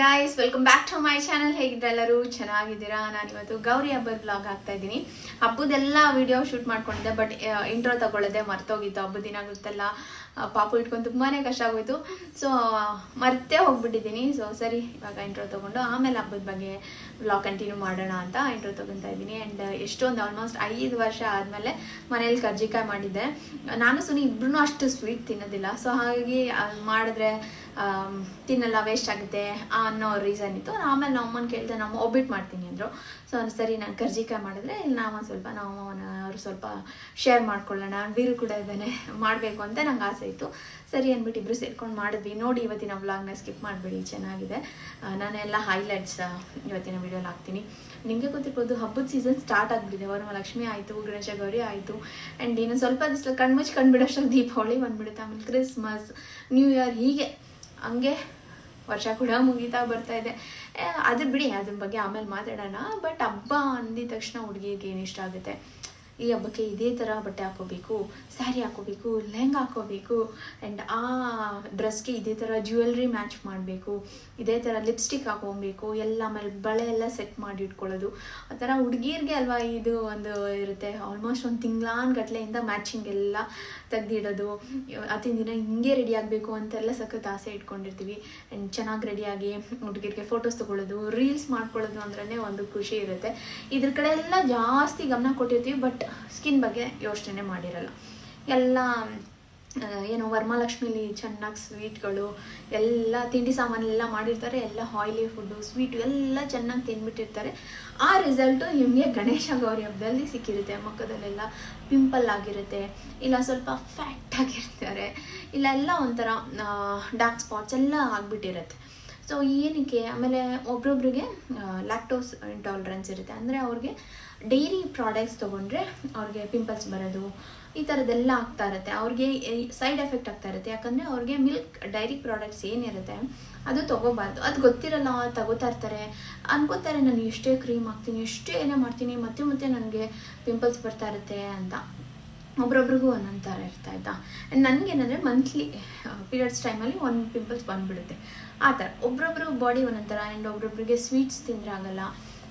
Guys welcome back to my channel ಹೇಗಿದ್ರೆ ಎಲ್ಲರೂ ಚೆನ್ನಾಗಿದ್ದೀರಾ? ನಾನು ಇವತ್ತು ಗೌರಿ ಹಬ್ಬದ ಬ್ಲಾಗ್ ಆಗ್ತಾ ಇದ್ದೀನಿ. ಹಬ್ಬದೆಲ್ಲ ವಿಡಿಯೋ ಶೂಟ್ ಮಾಡ್ಕೊಂಡಿದ್ದೆ ಬಟ್ ಇಂಟ್ರೋ ತಗೊಳ್ಳದೆ ಮರ್ತೋಗಿತ್ತು. ಹಬ್ಬದ ದಿನ ಗೊತ್ತಲ್ಲ ಪಾಪು ಇಟ್ಕೊಂಡು ತುಂಬಾ ಕಷ್ಟ ಆಗೋಯ್ತು. ಸೊ ಮರ್ತೇ ಹೋಗ್ಬಿಟ್ಟಿದ್ದೀನಿ. ಸೊ ಸರಿ, ಇವಾಗ ಇಂಟ್ರೋ ತಗೊಂಡು ಆಮೇಲೆ ಹಬ್ಬದ ಬಗ್ಗೆ ಬ್ಲಾಗ್ ಕಂಟಿನ್ಯೂ ಮಾಡೋಣ ಅಂತ ಇಂಟ್ರೋ ತೊಗೊತಾ ಇದ್ದೀನಿ. ಆ್ಯಂಡ್ ಎಷ್ಟೊಂದು ಆಲ್ಮೋಸ್ಟ್ ಐದು ವರ್ಷ ಆದಮೇಲೆ ಮನೇಲಿ ಕರ್ಜಿಕಾಯಿ ಮಾಡಿದ್ದೆ. ನಾನು, ಸುನಿ ಇಬ್ಬರೂ ಅಷ್ಟು ಸ್ವೀಟ್ ತಿನ್ನೋದಿಲ್ಲ. ಸೊ ಹಾಗಾಗಿ ಮಾಡಿದ್ರೆ ತಿನ್ನಲ್ಲ ವೇಸ್ಟ್ ಆಗುತ್ತೆ ಅನ್ನೋ ರೀಸನ್ ಇತ್ತು. ಆಮೇಲೆ ನಮ್ಮ ಅಮ್ಮನ ಕೇಳಿದೆ ನಮ್ಮ ಒಬ್ಬಿಟ್ಟು ಮಾಡ್ತೀನಿ ಅಂದರು. ಸೊ ಸರಿ ನಾನು ಕರ್ಜಿಕಾಯಿ ಮಾಡಿದ್ರೆ ಇಲ್ಲಿ ನಾವು ಒಂದು ಸ್ವಲ್ಪ, ನಾವು ಅವರು ಸ್ವಲ್ಪ ಶೇರ್ ಮಾಡ್ಕೊಳ್ಳೋಣ ವೀರು ಕೂಡ ಇದ್ದಾನೆ, ಮಾಡಬೇಕು ಅಂತ ನಂಗೆ ಆಸೆ ಇತ್ತು. ಸರಿ ಅಂದ್ಬಿಟ್ಟು ಇಬ್ಬರು ಸೇರ್ಕೊಂಡು ಮಾಡಿದ್ವಿ. ನೋಡಿ, ಇವತ್ತಿನ ವ್ಲಾಗ್ನ ಸ್ಕಿಪ್ ಮಾಡಬೇಡಿ, ಚೆನ್ನಾಗಿದೆ. ನಾನೆಲ್ಲ ಹೈಲೈಟ್ಸ್ ಇವತ್ತಿನ ವೀಡಿಯೋಲಿ ಹಾಕ್ತೀನಿ. ನಿಮಗೆ ಗೊತ್ತಿರ್ಬೋದು, ಹಬ್ಬದ ಸೀಸನ್ ಸ್ಟಾರ್ಟ್ ಆಗಿಬಿಟ್ಟಿದೆ. ವರಮಹಾಲಕ್ಷ್ಮಿ ಆಯಿತು, ಗಣೇಶ ಗೌರಿ ಆಯಿತು ಆ್ಯಂಡ್ ಇನ್ನು ಸ್ವಲ್ಪ ದಿವಸ ಕಣ್ಮುಚ್ಚಿ ಕಂಡುಬಿಡೋಷ್ಟು ದೀಪಾವಳಿ ಬಂದ್ಬಿಡುತ್ತೆ. ಆಮೇಲೆ ಕ್ರಿಸ್ಮಸ್ ನ್ಯೂ ಇಯರ್ ಹೀಗೆ. ಹಂಗೆ ವರ್ಷ ಕೂಡ ಮುಗೀತಾ ಬರ್ತಾ ಇದೆ. ಅದು ಬಿಡಿ, ಅದ್ರ ಬಗ್ಗೆ ಆಮೇಲೆ ಮಾತಾಡೋಣ. ಬಟ್ ಹಬ್ಬ ಅಂದಿದ ತಕ್ಷಣ ಹುಡುಗಿಗೆ ಏನು ಇಷ್ಟ ಆಗುತ್ತೆ? ಈ ಹಬ್ಬಕ್ಕೆ ಇದೇ ಥರ ಬಟ್ಟೆ ಹಾಕೋಬೇಕು, ಸ್ಯಾರಿ ಹಾಕೋಬೇಕು, ಲೆಹಂಗಾ ಹಾಕೋಬೇಕು ಆ್ಯಂಡ್ ಆ ಡ್ರೆಸ್ಗೆ ಇದೇ ಥರ ಜ್ಯುವೆಲ್ರಿ ಮ್ಯಾಚ್ ಮಾಡಬೇಕು, ಇದೇ ಥರ ಲಿಪ್ಸ್ಟಿಕ್ ಹಾಕೊಬೇಕು, ಎಲ್ಲ ಆಮೇಲೆ ಬಳೆ ಎಲ್ಲ ಸೆಟ್ ಮಾಡಿ ಇಟ್ಕೊಳ್ಳೋದು. ಆ ಥರ ಹುಡುಗಿಯರಿಗೆ ಅಲ್ವಾ ಇದು ಒಂದು ಇರುತ್ತೆ ಆಲ್ಮೋಸ್ಟ್ ಒಂದು ತಿಂಗ್ಳಾನ್ ಗಟ್ಲೆಯಿಂದ ಮ್ಯಾಚಿಂಗ್ ಎಲ್ಲ ತೆಗ್ದಿಡೋದು ಅತ್ತಿನ ದಿನ ಹಿಂಗೆ ರೆಡಿ ಆಗಬೇಕು ಅಂತೆಲ್ಲ ಸಖತ್ ಆಸೆ ಇಟ್ಕೊಂಡಿರ್ತೀವಿ. ಆ್ಯಂಡ್ ಚೆನ್ನಾಗಿ ರೆಡಿಯಾಗಿ ಹುಡುಗಿರಿಗೆ ಫೋಟೋಸ್ ತೊಗೊಳ್ಳೋದು ರೀಲ್ಸ್ ಮಾಡ್ಕೊಳ್ಳೋದು ಅಂದ್ರೇ ಒಂದು ಖುಷಿ ಇರುತ್ತೆ. ಇದ್ರ ಕಡೆ ಎಲ್ಲ ಜಾಸ್ತಿ ಗಮನ ಕೊಟ್ಟಿರ್ತೀವಿ ಬಟ್ ಸ್ಕಿನ್ ಬಗ್ಗೆ ಯೋಚನೆ ಮಾಡಿರಲ್ಲ. ಎಲ್ಲ ಏನು ವರಮಹಾಲಕ್ಷ್ಮಿಲಿ ಚೆನ್ನಾಗಿ ಸ್ವೀಟ್ಗಳು ಎಲ್ಲ ತಿಂಡಿ ಸಾಮಾನೆಲ್ಲ ಮಾಡಿರ್ತಾರೆ, ಎಲ್ಲ ಆಯಿಲಿ ಫುಡ್ಡು ಸ್ವೀಟು ಎಲ್ಲ ಚೆನ್ನಾಗಿ ತಿಂದ್ಬಿಟ್ಟಿರ್ತಾರೆ ಆ ರಿಸಲ್ಟು ನಿಮಗೆ ಗಣೇಶ ಗೌರಿ ಹಬ್ಬದಲ್ಲಿ ಸಿಕ್ಕಿರುತ್ತೆ. ಮುಖದಲ್ಲೆಲ್ಲ ಪಿಂಪಲ್ ಆಗಿರುತ್ತೆ, ಇಲ್ಲ ಸ್ವಲ್ಪ ಫ್ಯಾಟ್ ಆಗಿರ್ತಾರೆ, ಇಲ್ಲ ಎಲ್ಲ ಒಂಥರ ಡಾರ್ಕ್ ಸ್ಪಾಟ್ಸ್ ಎಲ್ಲ ಆಗಿಬಿಟ್ಟಿರುತ್ತೆ. ಸೊ ಏನಕ್ಕೆ? ಆಮೇಲೆ ಒಬ್ರೊಬ್ರಿಗೆ ಲ್ಯಾಕ್ಟೋಸ್ ಇಂಟಾಲರೆನ್ಸ್ ಇರುತ್ತೆ. ಅಂದರೆ ಅವ್ರಿಗೆ ಡೈರಿ ಪ್ರಾಡಕ್ಟ್ಸ್ ತೊಗೊಂಡ್ರೆ ಅವ್ರಿಗೆ ಪಿಂಪಲ್ಸ್ ಬರೋದು ಈ ಥರದ್ದೆಲ್ಲ ಆಗ್ತಾ ಇರುತ್ತೆ. ಅವ್ರಿಗೆ ಸೈಡ್ ಎಫೆಕ್ಟ್ ಆಗ್ತಾ ಇರುತ್ತೆ. ಯಾಕಂದರೆ ಅವ್ರಿಗೆ ಮಿಲ್ಕ್ ಡೈರಿ ಪ್ರಾಡಕ್ಟ್ಸ್ ಏನಿರುತ್ತೆ, ಅದು ತೊಗೋಬಾರ್ದು. ಅದು ಗೊತ್ತಿರಲ್ಲ, ತಗೋತಾ ಇರ್ತಾರೆ. ಅನ್ಕೋತಾರೆ ನಾನು ಎಷ್ಟೇ ಕ್ರೀಮ್ ಹಾಕ್ತೀನಿ, ಎಷ್ಟೇ ಏನೇ ಮಾಡ್ತೀನಿ, ಮತ್ತೆ ಮತ್ತೆ ನನಗೆ ಪಿಂಪಲ್ಸ್ ಬರ್ತಾ ಇರುತ್ತೆ ಅಂತ. ಒಬ್ರೊಬ್ರಿಗೂ ಒಂದೊಂದು ಥರ ಇರ್ತಾ ಆಯಿತಾ ನನಗೇನಂದರೆ ಮಂತ್ಲಿ ಪೀರಿಯಡ್ಸ್ ಟೈಮಲ್ಲಿ ಒಂದು ಪಿಂಪಲ್ಸ್ ಬಂದುಬಿಡುತ್ತೆ. ಆ ಥರ ಒಬ್ರೊಬ್ರು ಬಾಡಿ ಒಂದೊಂದು ಥರ ಆ್ಯಂಡ್ ಒಬ್ರೊಬ್ರಿಗೆ ಸ್ವೀಟ್ಸ್ ತಿಂದರೆ ಆಗೋಲ್ಲ.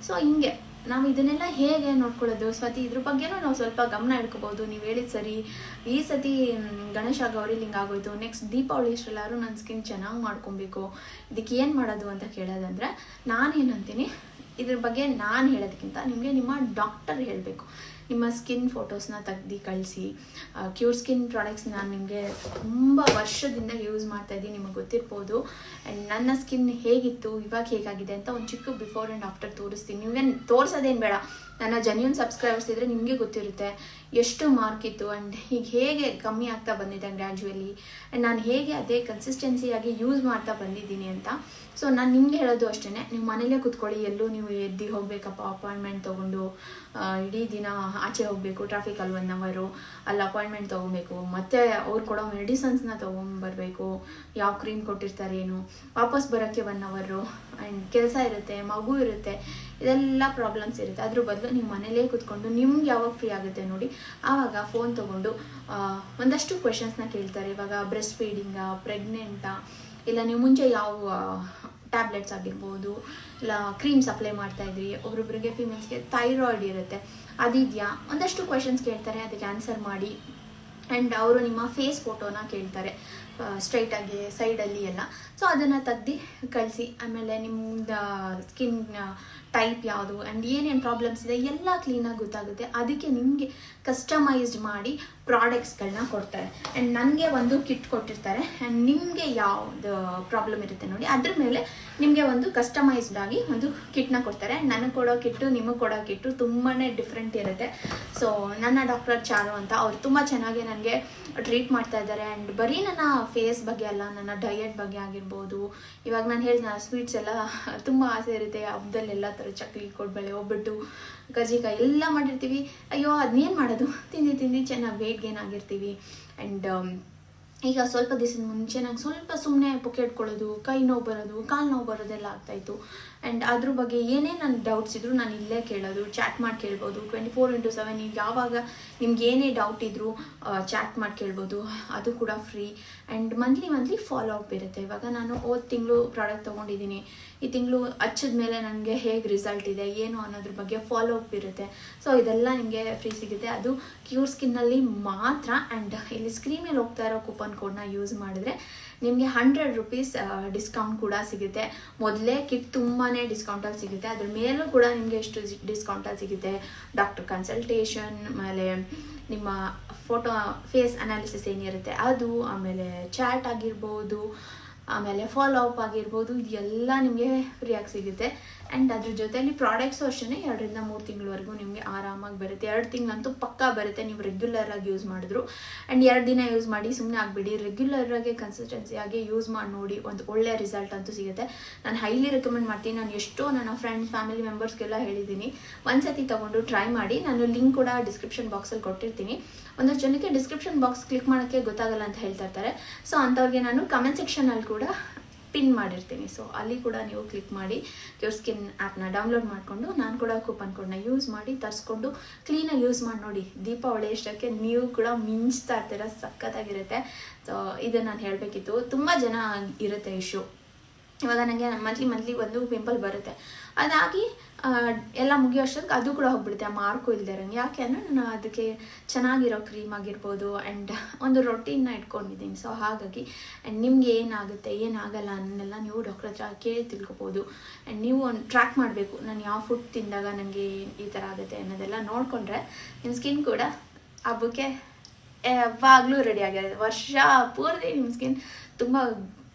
ಸೊ ಹಿಂಗೆ. ನಾವು ಇದನ್ನೆಲ್ಲ ಹೇಗೆ ನೋಡ್ಕೊಳ್ಳೋದು? ಸ್ವತಿ, ಇದ್ರ ಬಗ್ಗೆನೂ ನಾವು ಸ್ವಲ್ಪ ಗಮನ ಇಟ್ಕೋಬೋದು ನೀವು ಹೇಳಿದ ಸರಿ. ಈ ಸತಿ ಗಣೇಶ ಗೌರಿ ಲಿಂಗ ಆಗೋಯ್ತು. ನೆಕ್ಸ್ಟ್ ದೀಪಾವಳಿ ಅಷ್ಟೆಲ್ಲರೂ ನನ್ನ ಸ್ಕಿನ್ ಚೆನ್ನಾಗಿ ಮಾಡ್ಕೊಬೇಕು. ಇದಕ್ಕೆ ಏನು ಮಾಡೋದು ಅಂತ ಕೇಳೋದಂದರೆ ನಾನೇನಂತೀನಿ ಇದ್ರ ಬಗ್ಗೆ ನಾನು ಹೇಳೋದಕ್ಕಿಂತ ನಿಮಗೆ ನಿಮ್ಮ ಡಾಕ್ಟರ್ ಹೇಳಬೇಕು. ನಿಮ್ಮ ಸ್ಕಿನ್ ಫೋಟೋಸ್ನ ತೆಗ್ದು ಕಳಿಸಿ. ಕ್ಯೂರ್ ಸ್ಕಿನ್ ಪ್ರಾಡಕ್ಟ್ಸ್ ನಾನು ನಿಮಗೆ ತುಂಬ ವರ್ಷದಿಂದ ಯೂಸ್ ಮಾಡ್ತಾ ಇದ್ದೀನಿ, ನಿಮಗೆ ಗೊತ್ತಿರ್ಬೋದು. ಆ್ಯಂಡ್ ನನ್ನ ಸ್ಕಿನ್ ಹೇಗಿತ್ತು, ಇವಾಗ ಹೇಗಾಗಿದೆ ಅಂತ ಒಂದು ಚಿಕ್ಕ ಬಿಫೋರ್ ಆ್ಯಂಡ್ ಆಫ್ಟರ್ ತೋರಿಸ್ತೀನಿ. ನೀವೇನು ತೋರಿಸೋದೇನು ಬೇಡ. ನನ್ನ ಜನ್ಯೂನ್ ಸಬ್ಸ್ಕ್ರೈಬರ್ಸ್ ಇದ್ದರೆ ನಿಮಗೆ ಗೊತ್ತಿರುತ್ತೆ ಎಷ್ಟು ಮಾರ್ಕ್ ಇತ್ತು ಆ್ಯಂಡ್ ಈಗ ಹೇಗೆ ಕಮ್ಮಿ ಆಗ್ತಾ ಬಂದಿದೆ ಗ್ರ್ಯಾಜುವಲಿ ಆ್ಯಂಡ್ ನಾನು ಹೇಗೆ ಅದೇ ಕನ್ಸಿಸ್ಟೆನ್ಸಿಯಾಗಿ ಯೂಸ್ ಮಾಡ್ತಾ ಬಂದಿದ್ದೀನಿ ಅಂತ. ಸೊ ನಾನು ನಿಮಗೆ ಹೇಳೋದು ಅಷ್ಟೇ ನೀವು ಮನೇಲೇ ಕುತ್ಕೊಳ್ಳಿ. ಎಲ್ಲೂ ನೀವು ಎದ್ದು ಹೋಗಬೇಕಪ್ಪ ಅಪಾಯಿಂಟ್ಮೆಂಟ್ ತೊಗೊಂಡು. ಇಡೀ ದಿನ ಆಚೆ ಹೋಗಬೇಕು ಟ್ರಾಫಿಕಲ್ಲಿ ಒನ್ ಅವರು ಅಲ್ಲಿ ಅಪಾಯಿಂಟ್ಮೆಂಟ್ ತೊಗೊಬೇಕು, ಮತ್ತೆ ಅವ್ರು ಕೊಡೋ ಮೆಡಿಸನ್ಸ್ನ ತೊಗೊಂಬರ್ಬೇಕು, ಯಾವ ಕ್ರೀಮ್ ಕೊಟ್ಟಿರ್ತಾರೆ ಏನು, ವಾಪಸ್ ಬರೋಕ್ಕೆ ಒನ್ ಅವರು ಆ್ಯಂಡ್ ಕೆಲಸ ಇರುತ್ತೆ, ಮಗು ಇರುತ್ತೆ, ಇದೆಲ್ಲ ಪ್ರಾಬ್ಲಮ್ಸ್ ಇರುತ್ತೆ. ಅದ್ರ ಬದಲು ನೀವು ಮನೇಲೇ ಕೂತ್ಕೊಂಡು, ನಿಮ್ಗೆ ಯಾವಾಗ ಫ್ರೀ ಆಗುತ್ತೆ ನೋಡಿ, ಆವಾಗ ಫೋನ್ ತೊಗೊಂಡು ಒಂದಷ್ಟು ಕ್ವೆಶನ್ಸ್ನ ಕೇಳ್ತಾರೆ. ಇವಾಗ ಬ್ರೆಸ್ಟ್ ಫೀಡಿಂಗಾ ಪ್ರೆಗ್ನೆಂಟಾ ಇಲ್ಲ ನೀವು ಮುಂಚೆ ಯಾವ ಟ್ಯಾಬ್ಲೆಟ್ಸ್ ಆಗಿರ್ಬೋದು ಕ್ರೀಮ್ಸ್ ಅಪ್ಲೈ ಮಾಡ್ತಾ ಇದ್ರಿ, ಒಬ್ರೊಬ್ರಿಗೆ ಫಿಮೇಲ್ಸ್ಗೆ ಥೈರಾಯ್ಡ್ ಇರುತ್ತೆ. ಅದಿದೆಯಾ? ಒಂದಷ್ಟು ಕ್ವೆಶನ್ಸ್ ಕೇಳ್ತಾರೆ, ಅದಕ್ಕೆ ಆನ್ಸರ್ ಮಾಡಿ. ಆ್ಯಂಡ್ ಅವರು ನಿಮ್ಮ ಫೇಸ್ ಫೋಟೋನ ಕೇಳ್ತಾರೆ ಸ್ಟ್ರೈಟಾಗಿ ಸೈಡಲ್ಲಿ ಎಲ್ಲ. ಸೊ ಅದನ್ನು ತೆಗ್ದು ಕಳಿಸಿ. ಆಮೇಲೆ ನಿಮ್ಮ ಸ್ಕಿನ್ ಟೈಪ್ ಯಾವುದು ಆ್ಯಂಡ್ ಏನೇನು ಪ್ರಾಬ್ಲಮ್ಸ್ ಇದೆ, ಎಲ್ಲ ಕ್ಲೀನಾಗಿ ಗೊತ್ತಾಗುತ್ತೆ. ಅದಕ್ಕೆ ನಿಮಗೆ ಕಸ್ಟಮೈಸ್ಡ್ ಮಾಡಿ ಪ್ರಾಡಕ್ಟ್ಸ್ಗಳನ್ನ ಕೊಡ್ತಾರೆ. ಆ್ಯಂಡ್ ನನಗೆ ಒಂದು ಕಿಟ್ ಕೊಟ್ಟಿರ್ತಾರೆ. ಆ್ಯಂಡ್ ನಿಮಗೆ ಯಾವುದು ಪ್ರಾಬ್ಲಮ್ ಇರುತ್ತೆ ನೋಡಿ, ಅದ್ರ ಮೇಲೆ ನಿಮಗೆ ಒಂದು ಕಸ್ಟಮೈಸ್ಡ್ ಆಗಿ ಒಂದು ಕಿಟ್ನ ಕೊಡ್ತಾರೆ. ನನಗೆ ಕೊಡೋ ಕಿಟ್ಟು ನಿಮಗೆ ಕೊಡೋ ಕಿಟ್ಟು ತುಂಬಾ ಡಿಫ್ರೆಂಟ್ ಇರುತ್ತೆ. ಸೊ ನನ್ನ ಡಾಕ್ಟರ್ ಚಾರು ಅಂತ ಅವ್ರು ತುಂಬ ಚೆನ್ನಾಗಿ ನನಗೆ ಟ್ರೀಟ್ ಮಾಡ್ತಾ ಇದ್ದಾರೆ. ಆ್ಯಂಡ್ ಬರೀ ನನ್ನ ಫೇಸ್ ಬಗ್ಗೆ ಅಲ್ಲ, ನನ್ನ ಡಯೆಟ್ ಬಗ್ಗೆ ಆಗಿರ್ಬೋದು. ಇವಾಗ ನಾನು ಹೇಳಿದ ಸ್ವೀಟ್ಸ್ ಎಲ್ಲ ತುಂಬ ಆಸೆ ಇರುತ್ತೆ. ಹಬ್ಬದಲ್ಲಿ ಎಲ್ಲ ಥರ ಚಕ್ಲಿ, ಕೊಡಬೇಳೆ, ಒಬ್ಬಟ್ಟು ಕಜ್ಜಿಕಾಯಿ ಎಲ್ಲ ಮಾಡಿರ್ತೀವಿ. ಅಯ್ಯೋ ಅದನ್ನೇನು ಮಾಡೋದು? ತಿಂದು ತಿಂದು ಚೆನ್ನಾಗಿ ವೆಯ್ಟ್ ಗೇನ್ ಆಗಿರ್ತೀವಿ ಆ್ಯಂಡ್ ಈಗ ಸ್ವಲ್ಪ ದಿವಸದ ಮುಂಚೆ ನಂಗೆ ಸ್ವಲ್ಪ ಸುಮ್ಮನೆ ಪುಕ್ಕೆ ಇಟ್ಕೊಳ್ಳೋದು ಕೈ ನೋವು ಬರೋದು, ಕಾಲು ನೋವು ಬರೋದೆಲ್ಲ ಆಗ್ತಾಯಿತ್ತು ಆ್ಯಂಡ್ ಅದ್ರ ಬಗ್ಗೆ ಏನೇ ನನ್ನ ಡೌಟ್ಸ್ ಇದ್ದರೂ ನಾನು ಇಲ್ಲೇ ಕೇಳೋದು ಚಾಟ್ ಮಾಡಿ ಕೇಳ್ಬೋದು. ಟ್ವೆಂಟಿ ಫೋರ್ ಇಂಟು ಸೆವೆನ್ ನೀವು ಯಾವಾಗ ನಿಮ್ಗೆ ಏನೇ ಡೌಟ್ ಇದ್ದರೂ ಚಾಟ್ ಮಾಡಿ ಕೇಳ್ಬೋದು. ಅದು ಕೂಡ free and monthly monthly follow up ಇರುತ್ತೆ. ಇವಾಗ ನಾನು ಹೋದ ತಿಂಗಳು ಪ್ರಾಡಕ್ಟ್ ತೊಗೊಂಡಿದ್ದೀನಿ. ಈ ತಿಂಗಳು ಹಚ್ಚಿದ ಮೇಲೆ ನನಗೆ ಹೇಗೆ ರಿಸಲ್ಟ್ ಇದೆ, ಏನು ಅನ್ನೋದ್ರ ಬಗ್ಗೆ ಫಾಲೋ ಅಪ್ ಇರುತ್ತೆ. ಸೊ ಇದೆಲ್ಲ ನಿಮಗೆ ಫ್ರೀ ಸಿಗುತ್ತೆ. ಅದು ಕ್ಯೂರ್ ಸ್ಕಿನ್ನಲ್ಲಿ ಮಾತ್ರ. ಆ್ಯಂಡ್ ಇಲ್ಲಿ ಸ್ಕ್ರೀನ್ ಮೇಲೆ ಹೋಗ್ತಾ ಇರೋ ಕೂಪನ್ ಕೋಡ್ನ ಯೂಸ್ ಮಾಡಿದ್ರೆ ನಿಮಗೆ ಹಂಡ್ರೆಡ್ ರುಪೀಸ್ ಡಿಸ್ಕೌಂಟ್ ಕೂಡ ಸಿಗುತ್ತೆ. ಮೊದಲೇ ಕಿಟ್ ತುಂಬಾ ಡಿಸ್ಕೌಂಟಲ್ಲಿ ಸಿಗುತ್ತೆ. ಅದ್ರ ಮೇಲೂ ಕೂಡ ನಿಮಗೆ ಎಷ್ಟು ಡಿಸ್ಕೌಂಟಲ್ಲಿ ಸಿಗುತ್ತೆ? ಡಾಕ್ಟರ್ ಕನ್ಸಲ್ಟೇಷನ್ ಆಮೇಲೆ ನಿಮ್ಮ ಫೋಟೋ ಫೇಸ್ ಅನಾಲಿಸಿಸ್ ಏನಿರುತ್ತೆ? ಅದು, ಆಮೇಲೆ ಚಾಟ್ ಆಗಿರ್ಬೋದು ಆಮೇಲೆ ಫಾಲೋ ಅಪ್ ಆಗಿರ್ಬೋದು, ಇದೆಲ್ಲ ನಿಮಗೆ ಫ್ರೀಯಾಗಿ ಸಿಗುತ್ತೆ. ಆ್ಯಂಡ್ ಅದ್ರ ಜೊತೆಯಲ್ಲಿ ಪ್ರಾಡಕ್ಟ್ಸು ಅಷ್ಟೇ ಎರಡರಿಂದ ಮೂರು ತಿಂಗಳವರೆಗೂ ನಿಮಗೆ ಆರಾಮಾಗಿ ಬರುತ್ತೆ. ಎರಡು ತಿಂಗಳಂತೂ ಪಕ್ಕಾ ಬರುತ್ತೆ, ನೀವು ರೆಗ್ಯುಲರಾಗಿ ಯೂಸ್ ಮಾಡಿದ್ರು. ಆ್ಯಂಡ್ ಎರಡು ದಿನ ಯೂಸ್ ಮಾಡಿ ಸುಮ್ಮನೆ ಆಗಿಬಿಡಿ. ರೆಗ್ಯುಲರ್ ಕನ್ಸಿಸ್ಟೆನ್ಸಿಯಾಗಿ ಕನ್ಸಿಸ್ಟೆನ್ಸಿ ಯೂಸ್ ಮಾಡಿ ನೋಡಿ, ಒಂದು ಒಳ್ಳೆ ರಿಸಲ್ಟ್ ಅಂತೂ ಸಿಗುತ್ತೆ. ನಾನು ಹೈಲಿ ರೆಕಮೆಂಡ್ ಮಾಡ್ತೀನಿ. ನಾನು ಎಷ್ಟೋ ನನ್ನ ಫ್ರೆಂಡ್ಸ್ ಫ್ಯಾಮಿಲಿ ಮೆಂಬರ್ಸ್ಗೆಲ್ಲ ಹೇಳಿದ್ದೀನಿ. ಒಂದು ಸತಿ ತೊಗೊಂಡು ಟ್ರೈ ಮಾಡಿ. ನಾನು ಲಿಂಕ್ ಕೂಡ ಡಿಸ್ಕ್ರಿಪ್ಷನ್ ಬಾಕ್ಸಲ್ಲಿ ಕೊಟ್ಟಿರ್ತೀನಿ. ಒಂದಷ್ಟು ಜನಕ್ಕೆ ಡಿಸ್ಕ್ರಿಪ್ಷನ್ ಬಾಕ್ಸ್ ಕ್ಲಿಕ್ ಮಾಡೋಕ್ಕೆ ಗೊತ್ತಾಗಲ್ಲ ಅಂತ ಹೇಳ್ತಾ ಇರ್ತಾರೆ. ಸೊ ಅಂಥವ್ರಿಗೆ ನಾನು ಕಮೆಂಟ್ ಸೆಕ್ಷನಲ್ಲಿ ಕೂಡ ಪಿನ್ ಮಾಡಿರ್ತೀನಿ. ಸೊ ಅಲ್ಲಿ ಕೂಡ ನೀವು ಕ್ಲಿಕ್ ಮಾಡಿ ಕ್ಯೂರ್ ಸ್ಕಿನ್ ಆ್ಯಪ್ನ ಡೌನ್ಲೋಡ್ ಮಾಡಿಕೊಂಡು, ನಾನು ಕೂಡ ಕೂಪನ್ ಕೋಡ್ನ ಯೂಸ್ ಮಾಡಿ, ತರಿಸ್ಕೊಂಡು ಕ್ಲೀನಾಗಿ ಯೂಸ್ ಮಾಡಿ ನೋಡಿ. ದೀಪಾವಳಿ ಇಷ್ಟಕ್ಕೆ ನೀವು ಕೂಡ ಮಿಂಚ್ತಾ ಇರ್ತೀರ, ಸಖತ್ತಾಗಿರುತ್ತೆ. ಸೊ ಇದನ್ನು ನಾನು ಹೇಳಬೇಕಿತ್ತು. ತುಂಬ ಜನ ಇರುತ್ತೆ ಇಶ್ಯೂ ಇವಾಗ ನನಗೆ ಮಂತ್ಲಿ ಮಂತ್ಲಿ ಒಂದು ಪಿಂಪಲ್ ಬರುತ್ತೆ. ಅದಾಗಿ ಎಲ್ಲ ಮುಗಿಯೋ ಅಷ್ಟೊತ್ತಿಗೆ ಅದು ಕೂಡ ಹೋಗ್ಬಿಡುತ್ತೆ, ಆ ಮಾರ್ಕು ಇಲ್ಲದೆ ಇರೋಂಗೆ. ಯಾಕೆ ಅಂದರೆ ನಾನು ಅದಕ್ಕೆ ಚೆನ್ನಾಗಿರೋ ಕ್ರೀಮ್ ಆಗಿರ್ಬೋದು ಆ್ಯಂಡ್ ಒಂದು ರೊಟೀನ್ನ ಇಟ್ಕೊಂಡಿದ್ದೀನಿ. ಸೊ ಹಾಗಾಗಿ ಆ್ಯಂಡ್ ನಿಮ್ಗೆ ಏನಾಗುತ್ತೆ, ಏನಾಗಲ್ಲ ಅನ್ನೆಲ್ಲ ನೀವು ಡಾಕ್ಟರ್ ಹತ್ರ ಕೇಳಿ ತಿಳ್ಕೊಬೋದು. ಆ್ಯಂಡ್ ನೀವು ಒಂದು ಟ್ರ್ಯಾಕ್ ಮಾಡಬೇಕು, ನಾನು ಯಾವ ಫುಡ್ ತಿಂದಾಗ ನನಗೆ ಈ ಥರ ಆಗುತ್ತೆ ಅನ್ನೋದೆಲ್ಲ ನೋಡಿಕೊಂಡ್ರೆ ನಿಮ್ಮ ಸ್ಕಿನ್ ಕೂಡ ಹಬ್ಬಕ್ಕೆ ಯಾವಾಗಲೂ ರೆಡಿ ಆಗಿರುತ್ತೆ ವರ್ಷ ಪೂರ್ತಿ ನಿಮ್ಮ ಸ್ಕಿನ್ ತುಂಬ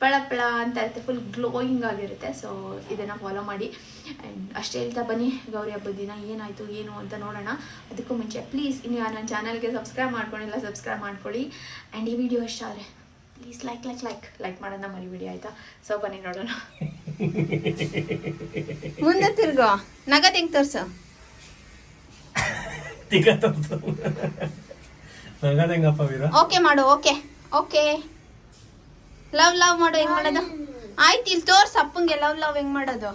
ಪಳ ಪಳ ಅಂತ ಇರುತ್ತೆ ಫುಲ್ ಗ್ಲೋಯಿಂಗ್ ಆಗಿರುತ್ತೆ. ಸೊ ಇದನ್ನು ಫಾಲೋ ಮಾಡಿ. ಆ್ಯಂಡ್ ಅಷ್ಟೇ ಹೇಳ್ತಾ ಬನ್ನಿ ಗೌರಿ ಹಬ್ಬದ ದಿನ ಏನಾಯಿತು ಏನು ಅಂತ ನೋಡೋಣ. ಅದಕ್ಕೂ ಮುಂಚೆ ಪ್ಲೀಸ್ ಇನ್ನು ಯಾರು ನನ್ನ ಚಾನಲ್ಗೆ ಸಬ್ಸ್ಕ್ರೈಬ್ ಮಾಡ್ಕೊಂಡಿಲ್ಲ ಸಬ್ಸ್ಕ್ರೈಬ್ ಮಾಡ್ಕೊಳ್ಳಿ. ಆ್ಯಂಡ್ ಈ ವಿಡಿಯೋ ಇಷ್ಟ ಆದರೆ please like like like like ಮಾಡೋಣ ಮರಿ ವಿಡಿಯೋ ಆಯಿತಾ? ಸೊ ಬನ್ನಿ ನೋಡೋಣ. ಮುಂದೆ ತಿರ್ಗೋ. ನಗದು ಹೆಂಗೆ ತೋರ್ಸು? ವೀರ? ಓಕೆ ಮಾಡು ಓಕೆ ಓಕೆ ಲವ್ ಲವ್ ಮಾಡೋ ಹೆಂಗ್ ಮಾಡೋದು? ಆಯ್ತು ಇಲ್ಲಿ ತೋರ್ಸ ಅಪ್ಪಂಗೆ ಲವ್ ಲವ್ ಹೆಂಗ್ ಮಾಡೋದು.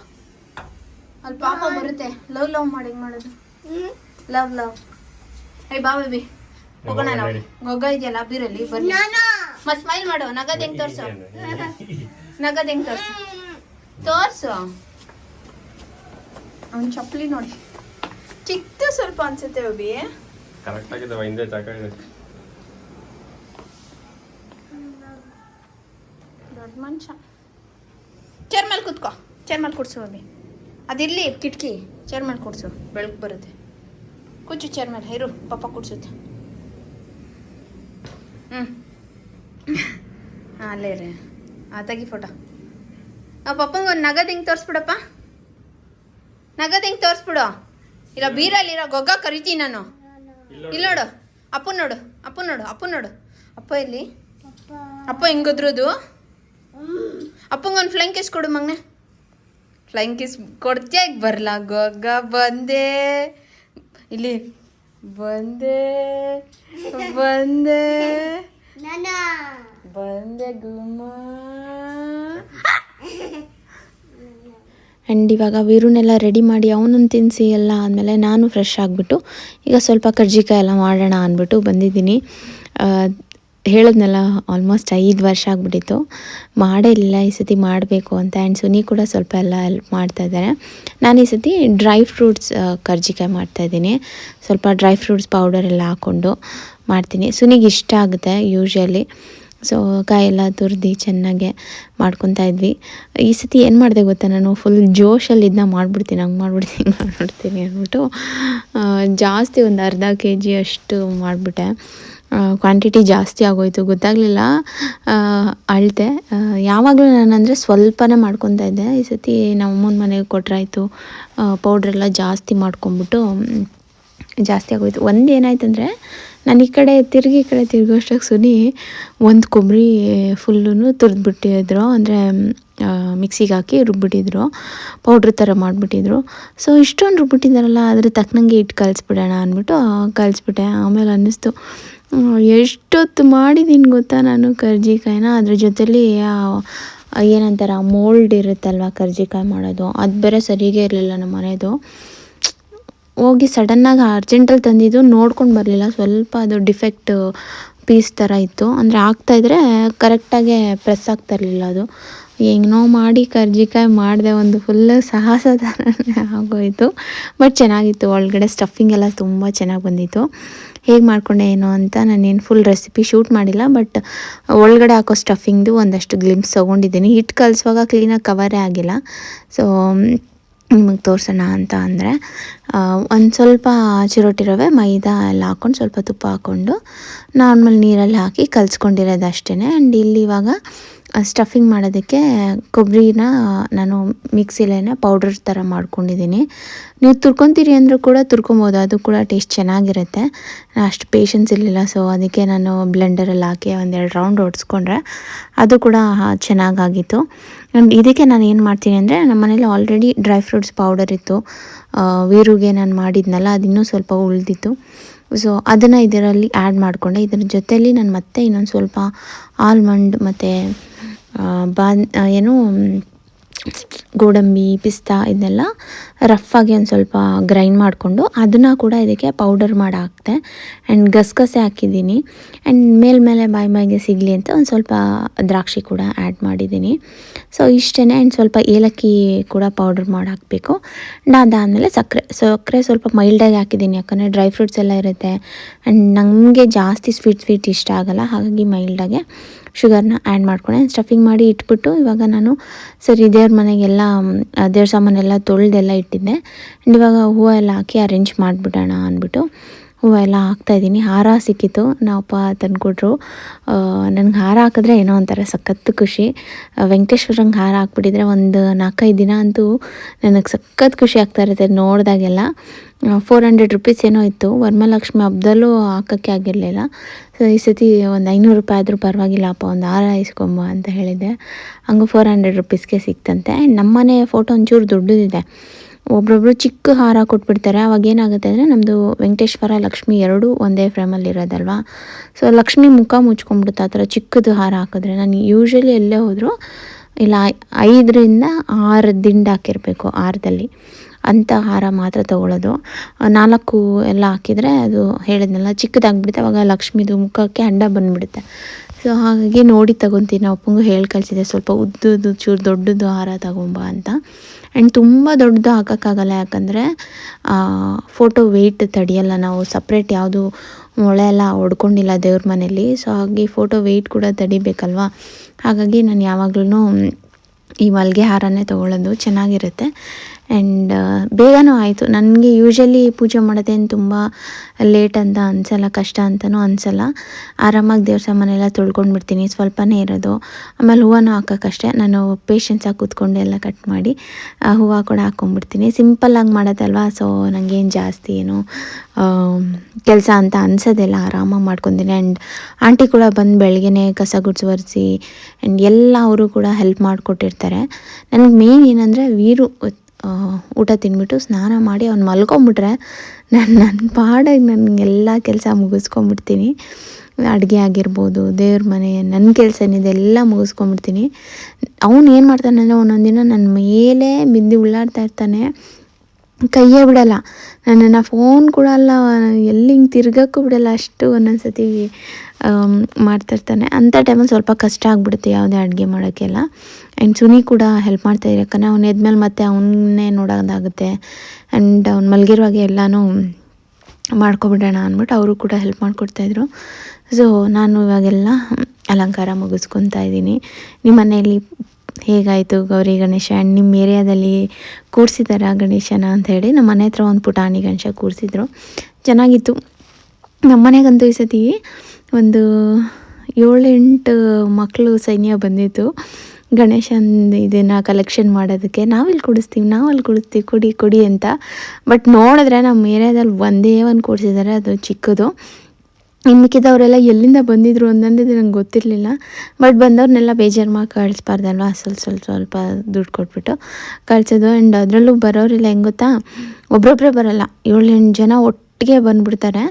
ಅಲ್ಲಿ ಪಾಪ ಬರುತ್ತೆ. ಲವ್ ಲವ್ ಮಾಡಿ ಹೆಂಗ್ ಮಾಡೋದು? ಲವ್ ಲವ್ ಏ ಬಾ ಬೇಬಿ ಹೋಗೋಣ ನಾವು. ಗೊಗ್ಗ ಇದೆಯಲ್ಲ ಅಬ್ಬಿರಲ್ಲಿ ಬರ್ಲಿ ಮತ್ ಸ್ಮೈಲ್ ಮಾಡು ನಗದ್ ಹೆಂಗ್ ತೋರ್ಸು? ನಗದ್ ಹೆಂಗ್ ತೋರ್ಸು? ತೋರ್ಸು. ಅವ್ನ ಚಪ್ಪಲಿ ನೋಡಿ. ಚಿಕ್ಕ ಸ್ವಲ್ಪ ಅನ್ಸುತ್ತೆ ಬೇಬಿ ಕರೆಕ್ಟ್ ಆಗಿದೆ ಹಿಂದೆ ಜಾಗ ಇದೆ ದೊಡ್ಡ ಮನುಷ್ಯ ಚೇರ್ ಮೇಲೆ ಕೂತ್ಕೋ. ಚೇರ್ ಮೇಲೆ ಕುಡ್ಸು ಮಮ್ಮಿ ಅದಿರಲಿ ಕಿಟಕಿ. ಚೇರ್ ಮೇಲೆ ಕುಡ್ಸು. ಬೆಳಕು ಬರುತ್ತೆ. ಕುಚ್ಚು ಚೇರ್ ಮೇಲೆ. ಇರು ಪಪ್ಪ ಕುಡ್ಸುತ್ತೆ. ಹ್ಞೂ ಹಾಂ ಅಲ್ಲೇ ರೀ ಆ ತೆಗಿ ಫೋಟೋ ಆ ಪಪ್ಪಂಗೆ ಒಂದು ನಗದು ಹಿಂಗೆ ತೋರಿಸ್ಬಿಡಪ್ಪ. ನಗದು ಹಿಂಗೆ ತೋರಿಸ್ಬಿಡು. ಇಲ್ಲ ಬೀರಲ್ಲಿರೋ ಗೊಗ್ಗ ಕರಿತೀನಿ ನಾನು. ಇಲ್ಲಿ ನೋಡು. ಅಪ್ಪು ನೋಡು. ಅಪ್ಪು ನೋಡು. ಅಪ್ಪು ನೋಡು. ಅಪ್ಪ ಇಲ್ಲಿ. ಅಪ್ಪ ಹೆಂಗದ್ರದು ಅಪ್ಪಂಗೆ ಒಂದು ಫ್ಲೈಂಗ್ ಕಿಸ್ ಕೊಡು ಮಗನೆ. ಫ್ಲೈಂಗ್ ಕಿಸ್ ಕೊಡ್ತೀಯ? ಈಗ ಬರಲ್ಲ ಗೊಗ್ಗ ಬಂದೆ. ಇಲ್ಲಿ. ಬಂದೆ. ಬಂದೆ. ಬಂದೆ ಗುಮ್ಮ. ಆ್ಯಂಡ್ ಇವಾಗ ವೀರುನೆಲ್ಲ ರೆಡಿ ಮಾಡಿ ಅವನನ್ನು ತಿನ್ನಿಸಿ ಎಲ್ಲ ಆದಮೇಲೆ ನಾನು ಫ್ರೆಶ್ ಆಗಿಬಿಟ್ಟು ಈಗ ಸ್ವಲ್ಪ ಕರ್ಜಿಕಾಯಿ ಎಲ್ಲ ಮಾಡೋಣ ಅಂದ್ಬಿಟ್ಟು ಬಂದಿದ್ದೀನಿ. ಆ, ಹೇಳಿದ್ನಲ್ಲ ಆಲ್ಮೋಸ್ಟ್ ಐದು ವರ್ಷ ಆಗಿಬಿಟ್ಟಿತ್ತು. ಮಾಡೇ ಇಲ್ಲ ಈ ಸತಿ ಮಾಡಬೇಕು ಅಂತ ಆ್ಯಂಡ್ ಸುನಿ ಕೂಡ ಸ್ವಲ್ಪ ಎಲ್ಲ ಹೆಲ್ಪ್ ಮಾಡ್ತಾ ಇದ್ದಾರೆ. ನಾನು ಈ ಸತಿ ಡ್ರೈ ಫ್ರೂಟ್ಸ್ ಕರ್ಜಿಕಾಯಿ ಮಾಡ್ತಾಯಿದ್ದೀನಿ ಸ್ವಲ್ಪ ಡ್ರೈ ಫ್ರೂಟ್ಸ್ ಪೌಡರ್ ಎಲ್ಲ ಹಾಕ್ಕೊಂಡು ಮಾಡ್ತೀನಿ. ಸುನಿಗೆ ಇಷ್ಟ ಆಗುತ್ತೆ ಯೂಶ್ವಲಿ ಸೊ ಕಾಯೆಲ್ಲ ತುರಿದು ಚೆನ್ನಾಗೆ ಮಾಡ್ಕೊತಾ ಇದ್ವಿ. ಈ ಸತಿ ಏನು ಮಾಡಿದೆ ಗೊತ್ತಾ ನಾನು? ಫುಲ್ ಜೋಶಲ್ಲಿ ಇದನ್ನ ಮಾಡಿಬಿಡ್ತೀನಿ, ಹಂಗೆ ಮಾಡಿಬಿಡ್ತೀನಿ, ಹಿಂಗೆ ಮಾಡಿಬಿಡ್ತೀನಿ ಅಂದ್ಬಿಟ್ಟು ಜಾಸ್ತಿ ಒಂದು ಅರ್ಧ ಕೆ ಜಿ ಅಷ್ಟು ಮಾಡಿಬಿಟ್ಟೆ. ಕ್ವಾಂಟಿಟಿ ಜಾಸ್ತಿ ಆಗೋಯ್ತು, ಗೊತ್ತಾಗಲಿಲ್ಲ. ಅಳ್ತೆ. ಯಾವಾಗಲೂ ನಾನು ಅಂದರೆ ಸ್ವಲ್ಪನೇ ಮಾಡ್ಕೊತಾ ಇದ್ದೆ. ಈ ಸತಿ ನಮ್ಮ ಅಮ್ಮನ ಮನೆಗೆ ಕೊಟ್ರಾಯಿತು ಪೌಡ್ರೆಲ್ಲ ಜಾಸ್ತಿ ಮಾಡ್ಕೊಂಬಿಟ್ಟು ಜಾಸ್ತಿ ಆಗೋಯ್ತು. ಒಂದು ಏನಾಯ್ತಂದರೆ ನಾನು ಈ ಕಡೆ ತಿರುಗಿ ಈ ಕಡೆ ತಿರುಗೋಷ್ಟಕ್ಕೆ ಸುನಿ ಒಂದು ಕೊಬ್ಬರಿ ಫುಲ್ಲೂ ತುರಿದ್ಬಿಟ್ಟಿದ್ರು. ಅಂದರೆ ಮಿಕ್ಸಿಗೆ ಹಾಕಿ ರುಬ್ಬಿಟ್ಟಿದ್ರು. ಪೌಡ್ರ್ ಥರ ಮಾಡಿಬಿಟ್ಟಿದ್ರು. ಸೊ ಇಷ್ಟೊಂದು ರುಬ್ಬಿಟ್ಟಿದ್ದಾರಲ್ಲ, ಅದ್ರ ತಕ್ಕನಂಗೆ ಇಟ್ಟು ಕಲಿಸ್ಬಿಡೋಣ ಅಂದ್ಬಿಟ್ಟು ಕಲಿಸ್ಬಿಟ್ಟೆ. ಆಮೇಲೆ ಅನ್ನಿಸ್ತು ಎಷ್ಟೊತ್ತು ಮಾಡಿದ್ದೀನಿ ಗೊತ್ತಾ ನಾನು ಕರ್ಜಿಕಾಯಿನ? ಅದ್ರ ಜೊತೆಲಿ ಆ, ಮೋಲ್ಡ್ ಇರುತ್ತಲ್ವ ಕರ್ಜಿಕಾಯಿ ಮಾಡೋದು? ಅದು ಬೇರೆ ಸರಿಗೆ ಇರಲಿಲ್ಲ ನಮ್ಮ ಮನೆಯದು ಹೋಗಿ ಸಡನ್ನಾಗಿ ಅರ್ಜೆಂಟಲ್ಲಿ ತಂದಿದ್ದು ನೋಡ್ಕೊಂಡು ಬರಲಿಲ್ಲ. ಸ್ವಲ್ಪ ಅದು ಡಿಫೆಕ್ಟ್ ಪೀಸ್ ಥರ ಇತ್ತು. ಅಂದರೆ ಆಗ್ತಾಯಿದ್ರೆ ಕರೆಕ್ಟಾಗೆ ಪ್ರೆಸ್ ಆಗ್ತಾ ಇರಲಿಲ್ಲ ಅದು. ಹೆಂಗ್ನೋ ಮಾಡಿ ಕರ್ಜಿಕಾಯಿ ಮಾಡಿದೆ ಒಂದು ಫುಲ್ ಸಾಹಸ ಥರ ಆಗೋಯಿತು. ಬಟ್ ಚೆನ್ನಾಗಿತ್ತು. ಒಳಗಡೆ ಸ್ಟಫಿಂಗ್ ಎಲ್ಲ ತುಂಬ ಚೆನ್ನಾಗಿ ಬಂದಿತ್ತು. ಹೇಗೆ ಮಾಡ್ಕೊಂಡೆ ಏನು ಅಂತ ನಾನೇನು ಫುಲ್ ರೆಸಿಪಿ ಶೂಟ್ ಮಾಡಿಲ್ಲ ಬಟ್ ಒಳಗಡೆ ಹಾಕೋ ಸ್ಟಫಿಂಗ್ದು ಒಂದಷ್ಟು ಗ್ಲಿಮ್ಸ್ ತೊಗೊಂಡಿದ್ದೀನಿ. ಹಿಟ್ಟು ಕಲಿಸುವಾಗ ಕ್ಲೀನಾಗಿ ಕವರೇ ಆಗಿಲ್ಲ. ಸೊ ನಿಮಗೆ ತೋರಿಸೋಣ ಅಂತ ಅಂದರೆ ಒಂದು ಸ್ವಲ್ಪ ಚಿರೋಟಿ ರವೆ ಮೈದಾ ಎಲ್ಲ ಹಾಕ್ಕೊಂಡು ಸ್ವಲ್ಪ ತುಪ್ಪ ಹಾಕ್ಕೊಂಡು ನಾರ್ಮಲ್ ನೀರಲ್ಲಿ ಹಾಕಿ ಕಲಿಸ್ಕೊಂಡಿರೋದು ಅಷ್ಟೇ ಆ್ಯಂಡ್ ಇಲ್ಲಿ ಇವಾಗ ಸ್ಟಫಿಂಗ್ ಮಾಡೋದಕ್ಕೆ ಕೊಬ್ಬರಿನ ನಾನು ಮಿಕ್ಸಿಲೇನೆ ಪೌಡರ್ ಥರ ಮಾಡ್ಕೊಂಡಿದ್ದೀನಿ. ನೀವು ತುರ್ಕೊತೀರಿ ಅಂದರೂ ಕೂಡ ತುರ್ಕೊಬೋದು, ಅದು ಕೂಡ ಟೇಸ್ಟ್ ಚೆನ್ನಾಗಿರುತ್ತೆ. ಅಷ್ಟು ಪೇಷನ್ಸ್ ಇರಲಿಲ್ಲ ಸೊ ಅದಕ್ಕೆ ನಾನು ಬ್ಲೆಂಡರಲ್ಲಿ ಹಾಕಿ ಒಂದೆರಡು ರೌಂಡ್ ಓಡಿಸ್ಕೊಂಡ್ರೆ ಅದು ಕೂಡ ಚೆನ್ನಾಗಾಗಿತ್ತು. ಆ್ಯಂಡ್ ಇದಕ್ಕೆ ನಾನು ಏನು ಮಾಡ್ತೀನಿ ಅಂದರೆ, ನಮ್ಮ ಮನೇಲಿ ಆಲ್ರೆಡಿ ಡ್ರೈ ಫ್ರೂಟ್ಸ್ ಪೌಡರ್ ಇತ್ತು. ವೀರುಗೆ ನಾನು ಮಾಡಿದ್ನಲ್ಲ ಅದು ಇನ್ನೂ ಸ್ವಲ್ಪ ಉಳಿದಿತ್ತು. ಸೊ ಅದನ್ನು ಇದರಲ್ಲಿ ಆ್ಯಡ್ ಮಾಡಿಕೊಂಡೆ. ಇದರ ಜೊತೆಯಲ್ಲಿ ನಾನು ಮತ್ತೆ ಇನ್ನೊಂದು ಸ್ವಲ್ಪ ಆಲ್ಮಂಡ್ ಮತ್ತು ಬಾನ್ ಏನು, ಗೋಡಂಬಿ, ಪಿಸ್ತಾ ಇದನ್ನೆಲ್ಲ ರಫಾಗಿ ಒಂದು ಸ್ವಲ್ಪ ಗ್ರೈಂಡ್ ಮಾಡಿಕೊಂಡು ಅದನ್ನು ಕೂಡ ಇದಕ್ಕೆ ಪೌಡರ್ ಮಾಡಿ ಹಾಕ್ತೆ ಆ್ಯಂಡ್ ಗಸಗಸೆ ಹಾಕಿದ್ದೀನಿ. ಆ್ಯಂಡ್ ಮೇಲ್ಮೇಲೆ ಬಾಯಿ ಬಾಯಿಗೆ ಸಿಗಲಿ ಅಂತ ಒಂದು ಸ್ವಲ್ಪ ದ್ರಾಕ್ಷಿ ಕೂಡ ಆ್ಯಡ್ ಮಾಡಿದ್ದೀನಿ. ಸೊ ಇಷ್ಟೇ ಆ್ಯಂಡ್ ಸ್ವಲ್ಪ ಏಲಕ್ಕಿ ಕೂಡ ಪೌಡರ್ ಮಾಡಿ ಹಾಕಬೇಕು ಆ್ಯಂಡ್ ಅದಾದಮೇಲೆ ಸಕ್ಕರೆ. ಸಕ್ಕರೆ ಸ್ವಲ್ಪ ಮೈಲ್ಡಾಗಿ ಹಾಕಿದ್ದೀನಿ. ಯಾಕಂದರೆ ಡ್ರೈ ಫ್ರೂಟ್ಸ್ ಎಲ್ಲ ಇರುತ್ತೆ. ಆ್ಯಂಡ್ ನನಗೆ ಜಾಸ್ತಿ ಸ್ವೀಟ್ ಸ್ವೀಟ್ ಇಷ್ಟ ಆಗಲ್ಲ. ಹಾಗಾಗಿ ಮೈಲ್ಡಾಗೆ ಶುಗರ್ನ ಆ್ಯಡ್ ಮಾಡ್ಕೊಂಡೆ. ಸ್ಟಫಿಂಗ್ ಮಾಡಿ ಇಟ್ಬಿಟ್ಟು ಇವಾಗ ನಾನು ಸರಿ ದೇವ್ರ ಮನೆಗೆಲ್ಲ ದೇವ್ರ ಸಾಮಾನೆಲ್ಲ ತೊಳೆದೆಲ್ಲ ಇಟ್ಟಿದ್ದೆ. ಆ್ಯಂಡ್ ಇವಾಗ ಹೂವು ಎಲ್ಲ ಹಾಕಿ ಅರೇಂಜ್ ಮಾಡಿಬಿಡೋಣ ಅಂದ್ಬಿಟ್ಟು ಹೂವು ಎಲ್ಲ ಹಾಕ್ತಾಯಿದ್ದೀನಿ ಹಾರ ಸಿಕ್ಕಿತ್ತು ನಮ್ಮಪ್ಪ ತಂದುಕೊಟ್ರು ನನಗೆ ಹಾರ ಹಾಕಿದ್ರೆ ಏನೋ ಒಂಥರ ಸಖತ್ತು ಖುಷಿ. ವೆಂಕಟೇಶ್ವರಂಗೆ ಹಾರ ಹಾಕ್ಬಿಟ್ಟಿದ್ರೆ ಒಂದು ನಾಲ್ಕೈದು ದಿನ ಅಂತೂ ನನಗೆ ಸಖತ್ ಖುಷಿ ಆಗ್ತಾ ಇರುತ್ತೆ ನೋಡಿದಾಗೆಲ್ಲ. ಫೋರ್ ಹಂಡ್ರೆಡ್ ರುಪೀಸ್ ಏನೋ ಇತ್ತು. ವರಮಹಾಲಕ್ಷ್ಮಿ ಹಬ್ಬದಲ್ಲೂ ಹಾಕೋಕ್ಕೆ ಆಗಿರಲಿಲ್ಲ. ಸೊ, ಈ ಸತಿ ಒಂದು ಐನೂರು ರೂಪಾಯಿ ಆದರೂ ಪರವಾಗಿಲ್ಲಪ್ಪ ಒಂದು ಹಾರ ಇಸ್ಕೊಂಬ ಅಂತ ಹೇಳಿದ್ದೆ. ಹಂಗೆ ಫೋರ್ ಹಂಡ್ರೆಡ್ ರುಪೀಸ್ಗೆ ಸಿಕ್ತಂತೆ. ಆ್ಯಂಡ್ ನಮ್ಮನೆ ಫೋಟೋ ಒಂಚೂರು ದೊಡ್ಡದಿದೆ. ಒಬ್ರೊಬ್ರು ಚಿಕ್ಕ ಹಾರ ಕೊಟ್ಬಿಡ್ತಾರೆ. ಅವಾಗ ಏನಾಗುತ್ತೆ ಅಂದರೆ ನಮ್ಮದು ವೆಂಕಟೇಶ್ವರ, ಲಕ್ಷ್ಮಿ ಎರಡೂ ಒಂದೇ ಫ್ರೇಮಲ್ಲಿ ಇರೋದಲ್ವಾ? ಸೊ ಲಕ್ಷ್ಮಿ ಮುಖ ಮುಚ್ಕೊಂಡ್ಬಿಡುತ್ತೆ ಆ ಥರ ಚಿಕ್ಕದು ಹಾರ ಹಾಕಿದ್ರೆ. ನಾನು ಯೂಶ್ವಲಿ ಎಲ್ಲೇ ಹೋದರೂ, ಇಲ್ಲ ಐದರಿಂದ ಆರು ದಿಂಡು ಹಾಕಿರಬೇಕು ಆರದಲ್ಲಿ. ಅಂಥ ಹಾರ ಮಾತ್ರ ತೊಗೊಳ್ಳೋದು ನಾಲ್ಕು ಎಲ್ಲ ಹಾಕಿದರೆ ಅದು ಹೇಳಿದ್ನಲ್ಲ, ಚಿಕ್ಕದಾಗ್ಬಿಡುತ್ತೆ, ಅವಾಗ ಲಕ್ಷ್ಮೀದು ಮುಖಕ್ಕೆ ಅಂಡ ಬಂದುಬಿಡುತ್ತೆ. ಸೊ ಹಾಗಾಗಿ ನೋಡಿ ತಗೊತೀನಿ ಅಪ್ಪಂಗೂ ಹೇಳಿ ಕಳಿಸಿದೆ ಸ್ವಲ್ಪ ಉದ್ದದ್ದು, ಚೂರು ದೊಡ್ಡದು ಹಾರ ತಗೊಂಬ ಅಂತ. ಆ್ಯಂಡ್ ತುಂಬ ದೊಡ್ಡದು ಹಾಕೋಕ್ಕಾಗಲ್ಲ, ಯಾಕಂದರೆ ಫೋಟೋ ವೆಯ್ಟ್ ತಡೆಯಲ್ಲ ನಾವು ಸಪ್ರೇಟ್ ಯಾವುದು ಮೊಳೆ ಎಲ್ಲ ಹೊಡ್ಕೊಂಡಿಲ್ಲ ದೇವ್ರ ಮನೇಲಿ. ಸೊ ಹಾಗೆ ಫೋಟೋ ವೆಯ್ಟ್ ಕೂಡ ತಡಿಬೇಕಲ್ವಾ? ಹಾಗಾಗಿ ನಾನು ಯಾವಾಗ್ಲೂ ಈ ಮಲ್ಗೆ ಹಾರನೇ ತೊಗೊಳ್ಳೋದು ಚೆನ್ನಾಗಿರುತ್ತೆ. ಆ್ಯಂಡ್ ಬೇಗನೂ ಆಯಿತು. ನನಗೆ ಯೂಶಲಿ ಪೂಜೆ ಮಾಡೋದೇನು ತುಂಬ ಲೇಟ್ ಅಂತ ಅನ್ಸಲ್ಲ, ಕಷ್ಟ ಅಂತಲೂ ಅನ್ಸಲ್ಲ. ಆರಾಮಾಗಿ ದೇವ್ರ ಸಾಮಾನೆಲ್ಲ ತೊಳ್ಕೊಂಡ್ಬಿಡ್ತೀನಿ, ಸ್ವಲ್ಪನೇ ಇರೋದು. ಆಮೇಲೆ ಹೂವನೂ ಹಾಕೋಕ್ಕಷ್ಟೇ ನಾನು ಪೇಷನ್ಸಾಗಿ ಕೂತ್ಕೊಂಡು ಎಲ್ಲ ಕಟ್ ಮಾಡಿ, ಆ ಹೂವು ಕೂಡ ಹಾಕ್ಕೊಂಡ್ಬಿಡ್ತೀನಿ ಸಿಂಪಲ್ಲಾಗಿ ಮಾಡೋದಲ್ವಾ? ಸೊ ನನಗೇನು ಜಾಸ್ತಿ ಏನು ಕೆಲಸ ಅಂತ ಅನ್ಸೋದೆಲ್ಲ. ಆರಾಮಾಗಿ ಮಾಡ್ಕೊತೀನಿ. ಆ್ಯಂಡ್ ಆಂಟಿ ಕೂಡ ಬಂದು ಬೆಳಗ್ಗೆನೇ ಕಸ ಗುಡ್ಸು ಒರೆಸಿ ಆ್ಯಂಡ್ ಎಲ್ಲ ಅವರು ಕೂಡ ಹೆಲ್ಪ್ ಮಾಡಿಕೊಟ್ಟಿರ್ತಾರೆ. ನನಗೆ ಮೇನ್ ಏನಂದರೆ, ವೀರು ಊಟ ತಿಂದ್ಬಿಟ್ಟು ಸ್ನಾನ ಮಾಡಿ ಅವ್ನು ಮಲ್ಕೊಂಬಿಟ್ರೆ ನಾನು ನನ್ನ ಪಾಡಾಗಿ ನನಗೆಲ್ಲ ಕೆಲಸ ಮುಗಿಸ್ಕೊಂಬಿಡ್ತೀನಿ. ಅಡುಗೆ ಆಗಿರ್ಬೋದು, ದೇವ್ರ ಮನೆ ನನ್ನ ಕೆಲಸ ಇದೆಲ್ಲ ಮುಗಿಸ್ಕೊಂಬಿಡ್ತೀನಿ. ಅವನು ಏನು ಮಾಡ್ತಾನೆ ಅಂದರೆ ಒಂದೊಂದು ದಿನ ನನ್ನ ಮೇಲೆ ಬಿದ್ದು ಉಳ್ಳಾಡ್ತಾ ಇರ್ತಾನೆ. ಕೈಯೇ ಬಿಡಲ್ಲ. ನನ್ನನ್ನು ಫೋನ್ ಕೊಡಲ್ಲ ಎಲ್ಲಿ ಹಿಂಗೆ ತಿರ್ಗಕ್ಕೂ ಬಿಡಲ್ಲ, ಅಷ್ಟು ಒಂದೊಂದು ಸತಿ ಮಾಡ್ತಿರ್ತಾನೆ ಅಂಥ ಟೈಮಲ್ಲಿ ಸ್ವಲ್ಪ ಕಷ್ಟ ಆಗ್ಬಿಡುತ್ತೆ ಯಾವುದೇ ಅಡುಗೆ ಮಾಡೋಕ್ಕೆಲ್ಲ. ಆ್ಯಂಡ್ ಸುನಿ ಕೂಡ ಹೆಲ್ಪ್ ಮಾಡ್ತಾಯಿದ್ರು ಯಾಕಂದರೆ ಅವ್ನು ಎದ್ಮೇಲೆ ಮತ್ತೆ ಅವನ್ನೇ ನೋಡೋದಾಗುತ್ತೆ. ಆ್ಯಂಡ್ ಅವ್ನು ಮಲಗಿರುವಾಗ ಎಲ್ಲನೂ ಮಾಡ್ಕೊಬಿಡೋಣ ಅಂದ್ಬಿಟ್ಟು ಅವರು ಕೂಡ ಹೆಲ್ಪ್ ಮಾಡಿಕೊಡ್ತಾಯಿದ್ರು ಸೊ ನಾನು ಇವಾಗೆಲ್ಲ ಅಲಂಕಾರ ಮುಗಿಸ್ಕೊತಾ ಇದ್ದೀನಿ. ನಿಮ್ಮ ಮನೆಯಲ್ಲಿ ಹೇಗಾಯಿತು ಗೌರಿ ಗಣೇಶ? ಆ್ಯಂಡ್ ನಿಮ್ಮ ಏರಿಯಾದಲ್ಲಿ ಕೂರಿಸಿದಾರ ಗಣೇಶನ ಅಂತ ಹೇಳಿ? ನಮ್ಮ ಮನೆ ಹತ್ರ ಒಂದು ಪುಟಾಣಿ ಗಣೇಶ ಕೂರಿಸಿದ್ರು. ಚೆನ್ನಾಗಿತ್ತು. ನಮ್ಮ ಮನೆಗಂತೂ ಈ ಸತಿ ಒಂದು ಏಳೆಂಟು ಮಕ್ಕಳು ಸೈನ್ಯ ಬಂದಿತ್ತು. ಗಣೇಶನ ಇದನ್ನು ಕಲೆಕ್ಷನ್ ಮಾಡೋದಕ್ಕೆ ನಾವಿಲ್ಲಿ ಕೊಡಿಸ್ತೀವಿ, ನಾವಲ್ಲಿ ಕೊಡಿಸ್ತೀವಿ, ಕೊಡಿ ಕೊಡಿ ಅಂತ. ಬಟ್ ನೋಡಿದ್ರೆ ನಮ್ಮ ಏರಿಯಾದಲ್ಲಿ ಒಂದೇ ಒಂದು ಕೊಡಿಸಿದ್ದಾರೆ ಅದು ಚಿಕ್ಕದು. ಇನ್ನು ಎಲ್ಲಿಂದ ಬಂದಿದ್ರು ಅಂತಂದಿದ್ದು ನಂಗೆ ಗೊತ್ತಿರಲಿಲ್ಲ. ಬಟ್ ಬಂದವ್ರನ್ನೆಲ್ಲ ಬೇಜಾರು ಮಾಡಿ ಕಳಿಸ್ಬಾರ್ದಲ್ವ? ಸ್ವಲ್ಪ ಸ್ವಲ್ಪ ಸ್ವಲ್ಪ ದುಡ್ಡು ಕೊಟ್ಬಿಟ್ಟು ಕಳಿಸೋದು. ಆ್ಯಂಡ್ ಅದರಲ್ಲೂ ಬರೋರೆಲ್ಲ ಹೆಂಗೆ ಗೊತ್ತಾ? ಒಬ್ಬೊಬ್ಬರೇ ಬರೋಲ್ಲ. ಏಳೆಂಟು ಜನ ಒಟ್ಟಿಗೆ ಬಂದುಬಿಡ್ತಾರೆ.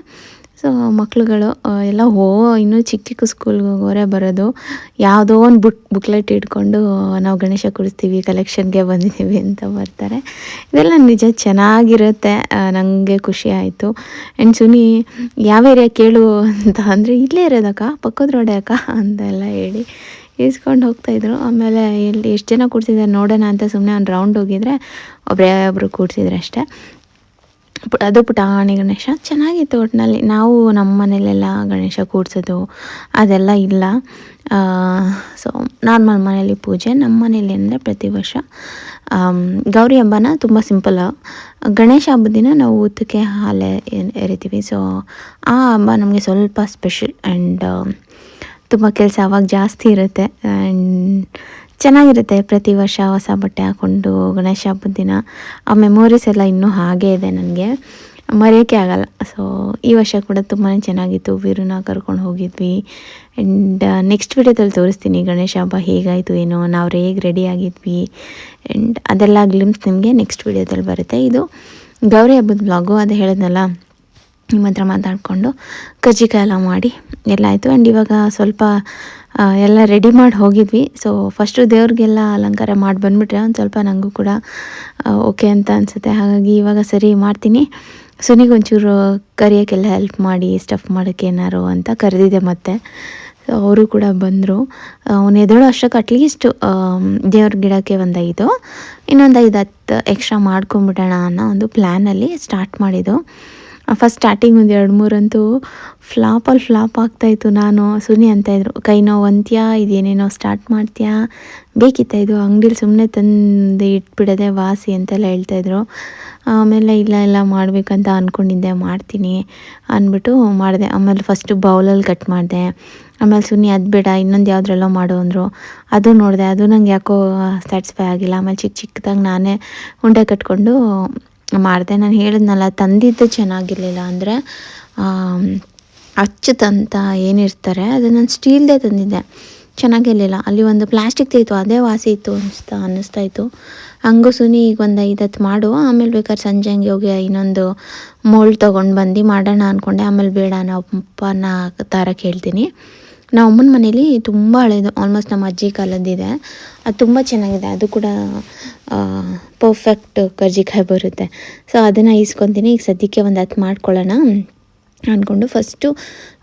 ಸೊ, ಮಕ್ಳುಗಳು ಎಲ್ಲ ಹೋ, ಇನ್ನೂ ಚಿಕ್ಕ ಚಿಕ್ಕ ಸ್ಕೂಲ್ಗೆ ಹೋಗೋರೆ ಬರೋದು. ಯಾವುದೋ ಒಂದು ಬುಕ್ ಬುಕ್ಲೆಟ್ ಇಟ್ಕೊಂಡು ನಾವು ಗಣೇಶ ಕುಡಿಸ್ತೀವಿ ಕಲೆಕ್ಷನ್ಗೆ ಬಂದಿದ್ದೀವಿ ಅಂತ ಬರ್ತಾರೆ. ಇದೆಲ್ಲ ನಿಜ ಚೆನ್ನಾಗಿರುತ್ತೆ. ನನಗೆ ಖುಷಿ ಆಯಿತು. ಆ್ಯಂಡ್ ಸುನಿ, ಯಾವ ಏರಿಯಾ ಕೇಳು ಅಂತ ಅಂದರೆ, ಇಲ್ಲೇ ಇರೋದಕ್ಕ, ಪಕ್ಕದ ರೋಡೆ ಅಕ್ಕ ಅಂತೆಲ್ಲ ಹೇಳಿ ಈಸ್ಕೊಂಡು ಹೋಗ್ತಾಯಿದ್ರು ಆಮೇಲೆ ಎಲ್ಲಿ ಎಷ್ಟು ಜನ ಕೂಡ್ಸಿದ್ದಾರೆ ನೋಡೋಣ ಅಂತ ಸುಮ್ಮನೆ ಒಂದು ರೌಂಡ್ ಹೋಗಿದ್ರೆ ಒಬ್ಬರೇ ಒಬ್ಬರು ಕೂಡಿಸಿದ್ರು ಅಷ್ಟೇ ಅದು ಪುಟಾಣಿ ಗಣೇಶ ಚೆನ್ನಾಗಿತ್ತು ಒಟ್ಟಿನಲ್ಲಿ ನಾವು ನಮ್ಮ ಮನೇಲೆಲ್ಲ ಗಣೇಶ ಕೂಡ್ಸೋದು ಅದೆಲ್ಲ ಇಲ್ಲ. ಸೊ ನಾರ್ಮಲ್ ಮನೇಲಿ ಪೂಜೆ, ನಮ್ಮ ಮನೇಲಿ ಅಂದರೆ ಪ್ರತಿ ವರ್ಷ ಗೌರಿ ಹಬ್ಬನ ತುಂಬ ಸಿಂಪಲ್. ಗಣೇಶ ಹಬ್ಬದ ದಿನ ನಾವು ಊತಕ್ಕೆ ಹಾಲೆ ಎರಿತೀವಿ. ಸೊ ಆ ಹಬ್ಬ ನಮಗೆ ಸ್ವಲ್ಪ ಸ್ಪೆಷಲ್ ಆ್ಯಂಡ್ ತುಂಬ ಕೆಲಸ ಅವಾಗ ಜಾಸ್ತಿ ಇರುತ್ತೆ. ಆ್ಯಂಡ್ ಚೆನ್ನಾಗಿರುತ್ತೆ ಪ್ರತಿ ವರ್ಷ ಹೊಸ ಬಟ್ಟೆ ಹಾಕ್ಕೊಂಡು ಗಣೇಶ ಹಬ್ಬದ ದಿನ. ಆ ಮೆಮೊರೀಸ್ ಎಲ್ಲ ಇನ್ನೂ ಹಾಗೇ ಇದೆ ನನಗೆ. ಮರೆಯೋಕ್ಕೆ ಆಗಲ್ಲ. ಸೊ ಈ ವರ್ಷ ಕೂಡ ತುಂಬಾ ಚೆನ್ನಾಗಿತ್ತು. ವೀರನ್ನ ಕರ್ಕೊಂಡು ಹೋಗಿದ್ವಿ. ಆ್ಯಂಡ್ ನೆಕ್ಸ್ಟ್ ವಿಡಿಯೋದಲ್ಲಿ ತೋರಿಸ್ತೀನಿ ಗಣೇಶ ಹಬ್ಬ ಹೇಗಾಯಿತು, ಏನೋ, ನಾವು ಹೇಗೆ ರೆಡಿ ಆಗಿದ್ವಿ. ಆ್ಯಂಡ್ ಅದೆಲ್ಲ ಗ್ಲಿಮ್ಸ್ ನಿಮಗೆ ನೆಕ್ಸ್ಟ್ ವಿಡಿಯೋದಲ್ಲಿ ಬರುತ್ತೆ. ಇದು ಗೌರಿ ಹಬ್ಬದ ಬ್ಲಾಗು ಅದು ಹೇಳಿದ್ನಲ್ಲ, ನಿಮ್ಮ ಹತ್ರ ಮಾತಾಡಿಕೊಂಡು ಕಜ್ಜಿಕಾಯಿ ಎಲ್ಲ ಮಾಡಿ ಎಲ್ಲ ಆಯಿತು. ಆ್ಯಂಡ್ ಇವಾಗ ಸ್ವಲ್ಪ ಎಲ್ಲ ರೆಡಿ ಮಾಡಿ ಹೋಗಿದ್ವಿ. ಸೊ ಫಸ್ಟು ದೇವ್ರಿಗೆಲ್ಲ ಅಲಂಕಾರ ಮಾಡಿ ಬಂದುಬಿಟ್ರೆ ಒಂದು ಸ್ವಲ್ಪ ನನಗೂ ಕೂಡ ಓಕೆ ಅಂತ ಅನಿಸುತ್ತೆ. ಹಾಗಾಗಿ ಇವಾಗ ಸರಿ ಮಾಡ್ತೀನಿ. ಸುನಿಗೆ ಒಂಚೂರು ಕರಿಯೋಕ್ಕೆಲ್ಲ ಹೆಲ್ಪ್ ಮಾಡಿ ಸ್ಟಫ್ ಮಾಡೋಕ್ಕೆ ಏನಾರು ಅಂತ ಕರೆದಿದ್ದೆ ಮತ್ತೆ. ಸೊ ಅವರು ಕೂಡ ಬಂದರು. ಅವನು ಎದುರು ಅಷ್ಟಕ್ಕೆ ಅಟ್ಲೀಸ್ಟ್ ದೇವ್ರ ಗಿಡಕ್ಕೆ ಒಂದು ಐದು, ಇನ್ನೊಂದು ಐದು ಹತ್ತು ಎಕ್ಸ್ಟ್ರಾ ಮಾಡ್ಕೊಂಬಿಡೋಣ ಅನ್ನೋ ಒಂದು ಪ್ಲ್ಯಾನಲ್ಲಿ ಸ್ಟಾರ್ಟ್ ಮಾಡಿದ್ದು. ಫಸ್ಟ್ ಸ್ಟಾರ್ಟಿಂಗ್ ಒಂದು ಎರಡು ಮೂರಂತೂ ಫ್ಲಾಪಲ್ಲಿ ಫ್ಲಾಪ್ ಆಗ್ತಾಯಿತ್ತು ನಾನು ಸುನಿ ಅಂತಾಯಿದ್ರು ಕೈ ನೋವು ಅಂತ್ಯಾ? ಇದೇನೇನೋ ಸ್ಟಾರ್ಟ್ ಮಾಡ್ತೀಯಾ? ಬೇಕಿತ್ತ ಇದು? ಅಂಗಡಿಲಿ ಸುಮ್ಮನೆ ತಂದು ಇಟ್ಬಿಡೋದೆ ವಾಸಿ ಅಂತೆಲ್ಲ ಹೇಳ್ತಾಯಿದ್ರು ಆಮೇಲೆ, ಇಲ್ಲ ಇಲ್ಲ, ಮಾಡಬೇಕಂತ ಅಂದ್ಕೊಂಡಿದ್ದೆ ಮಾಡ್ತೀನಿ ಅಂದ್ಬಿಟ್ಟು ಮಾಡಿದೆ. ಆಮೇಲೆ ಫಸ್ಟು ಬೌಲಲ್ಲಿ ಕಟ್ ಮಾಡಿದೆ. ಆಮೇಲೆ ಸುನಿ, ಅದು ಬೇಡ, ಇನ್ನೊಂದು ಯಾವುದ್ರಲ್ಲೋ ಮಾಡು ಅಂದರು. ಅದು ನೋಡಿದೆ, ಅದು ನಂಗೆ ಯಾಕೋ ಸ್ಯಾಟಿಸ್ಫೈ ಆಗಿಲ್ಲ. ಆಮೇಲೆ ಚಿಕ್ಕ ಚಿಕ್ಕದಾಗಿ ನಾನೇ ಉಂಡೆ ಕಟ್ಕೊಂಡು ಮಾಡಿದೆ. ನಾನು ಹೇಳಿದ್ನಲ್ಲ, ತಂದಿದ್ದು ಚೆನ್ನಾಗಿರಲಿಲ್ಲ ಅಂದರೆ ಅಚ್ಚುತಂತ ಏನಿರ್ತಾರೆ, ಅದು ನಾನು ಸ್ಟೀಲ್ದೇ ತಂದಿದ್ದೆ. ಚೆನ್ನಾಗಿರಲಿಲ್ಲ. ಅಲ್ಲಿ ಒಂದು ಪ್ಲಾಸ್ಟಿಕ್ ಇತ್ತು ಅದೇ ವಾಸಿ ಇತ್ತು ಅನಿಸ್ತಾ, ಅನ್ನಿಸ್ತಾ ಇತ್ತು. ಹಂಗೂ ಸುನಿ ಈಗ ಒಂದು ಐದತ್ತು ಮಾಡು, ಆಮೇಲೆ ಬೇಕಾದ್ರೆ ಸಂಜೆ ಹಂಗೆ ಹೋಗಿ ಇನ್ನೊಂದು ಮೋಲ್ಡ್ ತೊಗೊಂಡು ಬಂದು ಮಾಡೋಣ ಅಂದ್ಕೊಂಡೆ ಆಮೇಲೆ ಬೇಡ ನಾವು ಅಪ್ಪನ ತರಕ್ಕೆ ಹೇಳ್ತೀನಿ ನಾವು ಅಮ್ಮನ ಮನೇಲಿ ತುಂಬ ಹಳೇದು ಆಲ್ಮೋಸ್ಟ್ ನಮ್ಮ ಅಜ್ಜಿ ಕಾಲದ್ದಿದೆ. ಅದು ತುಂಬ ಚೆನ್ನಾಗಿದೆ. ಅದು ಕೂಡ ಪರ್ಫೆಕ್ಟ್ ಕರ್ಜಿಕಾಯಿ ಬರುತ್ತೆ. ಸೊ ಅದನ್ನು ಈಸ್ಕೊತೀನಿ. ಈಗ ಸದ್ಯಕ್ಕೆ ಒಂದು ಹತ್ತು ಮಾಡ್ಕೊಳ್ಳೋಣ ಅಂದ್ಕೊಂಡು ಫಸ್ಟು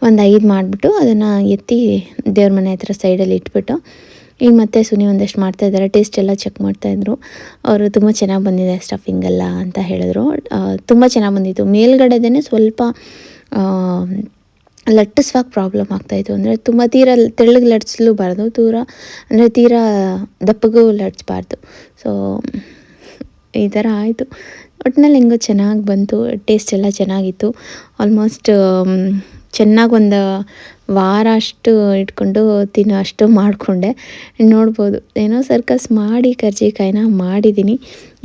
ಒಂದು ಐದು ಮಾಡಿಬಿಟ್ಟು ಅದನ್ನು ಎತ್ತಿ ದೇವ್ರ ಮನೆ ಹತ್ರ ಸೈಡಲ್ಲಿ ಇಟ್ಬಿಟ್ಟು, ಈಗ ಮತ್ತೆ ಸುನಿ ಒಂದಷ್ಟು ಮಾಡ್ತಾಯಿದ್ದಾರೆ ಟೇಸ್ಟ್ ಎಲ್ಲ ಚೆಕ್ ಮಾಡ್ತಾಯಿದ್ರು ಅವರು ತುಂಬ ಚೆನ್ನಾಗಿ ಬಂದಿದೆ ಸ್ಟಫಿಂಗ್ ಎಲ್ಲ ಅಂತ ಹೇಳಿದ್ರು. ತುಂಬ ಚೆನ್ನಾಗಿ ಬಂದಿತ್ತು. ಮೇಲ್ಗಡೆದೇ ಸ್ವಲ್ಪ ಲಟ್ಟಿಸುವಾಗ ಪ್ರಾಬ್ಲಮ್ ಆಗ್ತಾಯಿತ್ತು ಅಂದರೆ ತುಂಬ ತೀರ ತೆಳ್ಳಗೆ ಲಟ್ಸ್ಲೂಬಾರ್ದು. ದೂರ, ಅಂದರೆ ತೀರ ದಪ್ಪಗೂ ಲಟ್ಸ್ಬಾರ್ದು. ಸೊ ಈ ಥರ ಆಯಿತು. ಒಟ್ಟಿನಲ್ಲಿ ಹೆಂಗೋ ಚೆನ್ನಾಗಿ ಬಂತು. ಟೇಸ್ಟ್ ಎಲ್ಲ ಚೆನ್ನಾಗಿತ್ತು. ಆಲ್ಮೋಸ್ಟ್ ಚೆನ್ನಾಗಿ ಒಂದು ವಾರ ಅಷ್ಟು ಇಟ್ಕೊಂಡು ತಿನ್ನೋ, ಅಷ್ಟು ಮಾಡಿಕೊಂಡೆ. ನೋಡ್ಬೋದು. ಏನೋ ಸರ್ಕಸ್ ಮಾಡಿ, ಕರ್ಜಿಕಾಯಿನ ಮಾಡಿದ್ದೀನಿ